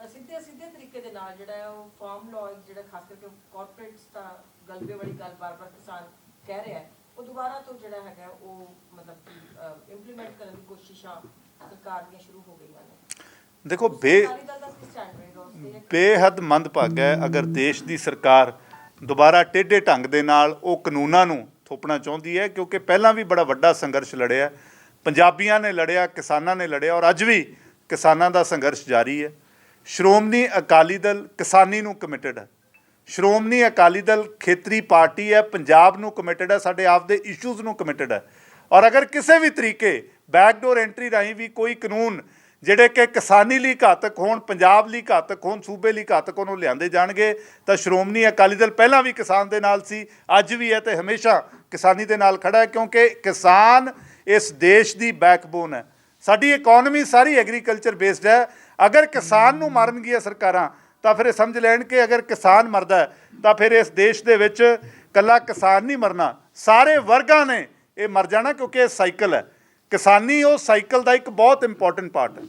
ਅਹ, ਸਿੱਧੇ ਸਿੱਧੇ ਤਰੀਕੇ ਦੇ ਨਾਲ ਜਿਹੜਾ ਹੈ ਉਹ ਫਾਰਮ ਲਾਅ ਜਿਹੜਾ ਖਾਸ ਕਰਕੇ ਕਾਰਪੋਰੇਟਸ ਦਾ ਗਲਬੇ ਵਾਲੀ ਗੱਲ ਬਾਰ-ਬਾਰ ਕਿਸਾਨ ਕਹਿ ਰਿਹਾ ਹੈ ਉਹ ਦੁਬਾਰਾ ਤੋਂ ਜਿਹੜਾ ਹੈਗਾ ਉਹ ਮਤਲਬ ਇੰਪਲੀਮੈਂਟ ਕਰਨ ਦੀ ਕੋਸ਼ਿਸ਼ਾਂ ਸਰਕਾਰ ਦੀਆਂ ਸ਼ੁਰੂ ਹੋ ਗਈਆਂ ਨੇ। ਦੇਖੋ ਬੇ ਕੀ ਬੇਹੱਦ ਮੰਦਭਾਗਾ ਹੈ ਅਗਰ ਦੇਸ਼ ਦੀ ਸਰਕਾਰ ਦੁਬਾਰਾ ਟੇਢੇ ਢੰਗ ਦੇ ਨਾਲ ਉਹ ਕਾਨੂੰਨਾਂ ਨੂੰ ਥੋਪਣਾ ਚਾਹੁੰਦੀ ਹੈ ਕਿਉਂਕਿ ਪਹਿਲਾਂ ਵੀ ਬੜਾ ਵੱਡਾ ਸੰਘਰਸ਼ ਲੜਿਆ ਪੰਜਾਬੀਆਂ ਨੇ ਲੜਿਆ ਕਿਸਾਨਾਂ ਨੇ ਲੜਿਆ ਔਰ ਅੱਜ ਵੀ ਕਿਸਾਨਾਂ ਦਾ ਸੰਘਰਸ਼ ਜਾਰੀ ਹੈ। ਸ਼੍ਰੋਮਣੀ ਅਕਾਲੀ ਦਲ ਕਿਸਾਨੀ ਨੂੰ ਕਮਿਟਡ ਹੈ। ਸ਼੍ਰੋਮਣੀ ਅਕਾਲੀ ਦਲ ਖੇਤਰੀ ਪਾਰਟੀ ਹੈ, ਪੰਜਾਬ ਨੂੰ ਕਮਿਟਡ ਹੈ, ਸਾਡੇ ਆਪ ਦੇ ਇਸ਼ੂਜ਼ ਨੂੰ ਕਮਿਟਡ ਹੈ। ਔਰ ਅਗਰ ਕਿਸੇ ਵੀ ਤਰੀਕੇ ਬੈਕਡੋਰ ਐਂਟਰੀ ਰਾਹੀਂ ਵੀ ਕੋਈ ਕਾਨੂੰਨ ਜਿਹੜੇ ਕਿ ਕਿਸਾਨੀ ਲਈ ਘਾਤਕ ਹੋਣ, ਪੰਜਾਬ ਲਈ ਘਾਤਕ ਹੋਣ, ਸੂਬੇ ਲਈ ਘਾਤਕ ਹੋਣ, ਉਹ ਲਿਆਂਦੇ ਜਾਣਗੇ, ਤਾਂ ਸ਼੍ਰੋਮਣੀ ਅਕਾਲੀ ਦਲ ਪਹਿਲਾਂ ਵੀ ਕਿਸਾਨ ਦੇ ਨਾਲ ਸੀ, ਅੱਜ ਵੀ ਹੈ ਤੇ ਹਮੇਸ਼ਾ ਕਿਸਾਨੀ ਦੇ ਨਾਲ ਖੜਾ ਹੈ, ਕਿਉਂਕਿ ਕਿਸਾਨ ਇਸ ਦੇਸ਼ ਦੀ ਬੈਕਬੋਨ ਹੈ। ਸਾਡੀ ਇਕਨੋਮੀ ਸਾਰੀ ਐਗਰੀਕਲਚਰ ਬੇਸਡ ਹੈ। ਅਗਰ ਕਿਸਾਨ ਨੂੰ ਮਾਰਨਗੀਆਂ ਸਰਕਾਰਾਂ ਤਾਂ ਫਿਰ ਇਹ ਸਮਝ ਲੈਣ ਕਿ ਅਗਰ ਕਿਸਾਨ ਮਰਦਾ ਤਾਂ ਫਿਰ ਇਸ ਦੇਸ਼ ਦੇ ਵਿੱਚ ਕੱਲਾ ਕਿਸਾਨ ਨਹੀਂ ਮਰਨਾ। ਸਾਰੇ ਵਰਗਾਂ ਨੇ ਇਹ ਮਰ ਜਾਣਾ ਕਿਉਂਕਿ ਇਹ ਸਾਈਕਲ ਹੈ। ਕਿਸਾਨੀ ਉਹ ਸਾਈਕਲ ਦਾ ਇੱਕ ਬਹੁਤ ਇੰਪੋਰਟੈਂਟ ਪਾਰਟ ਹੈ।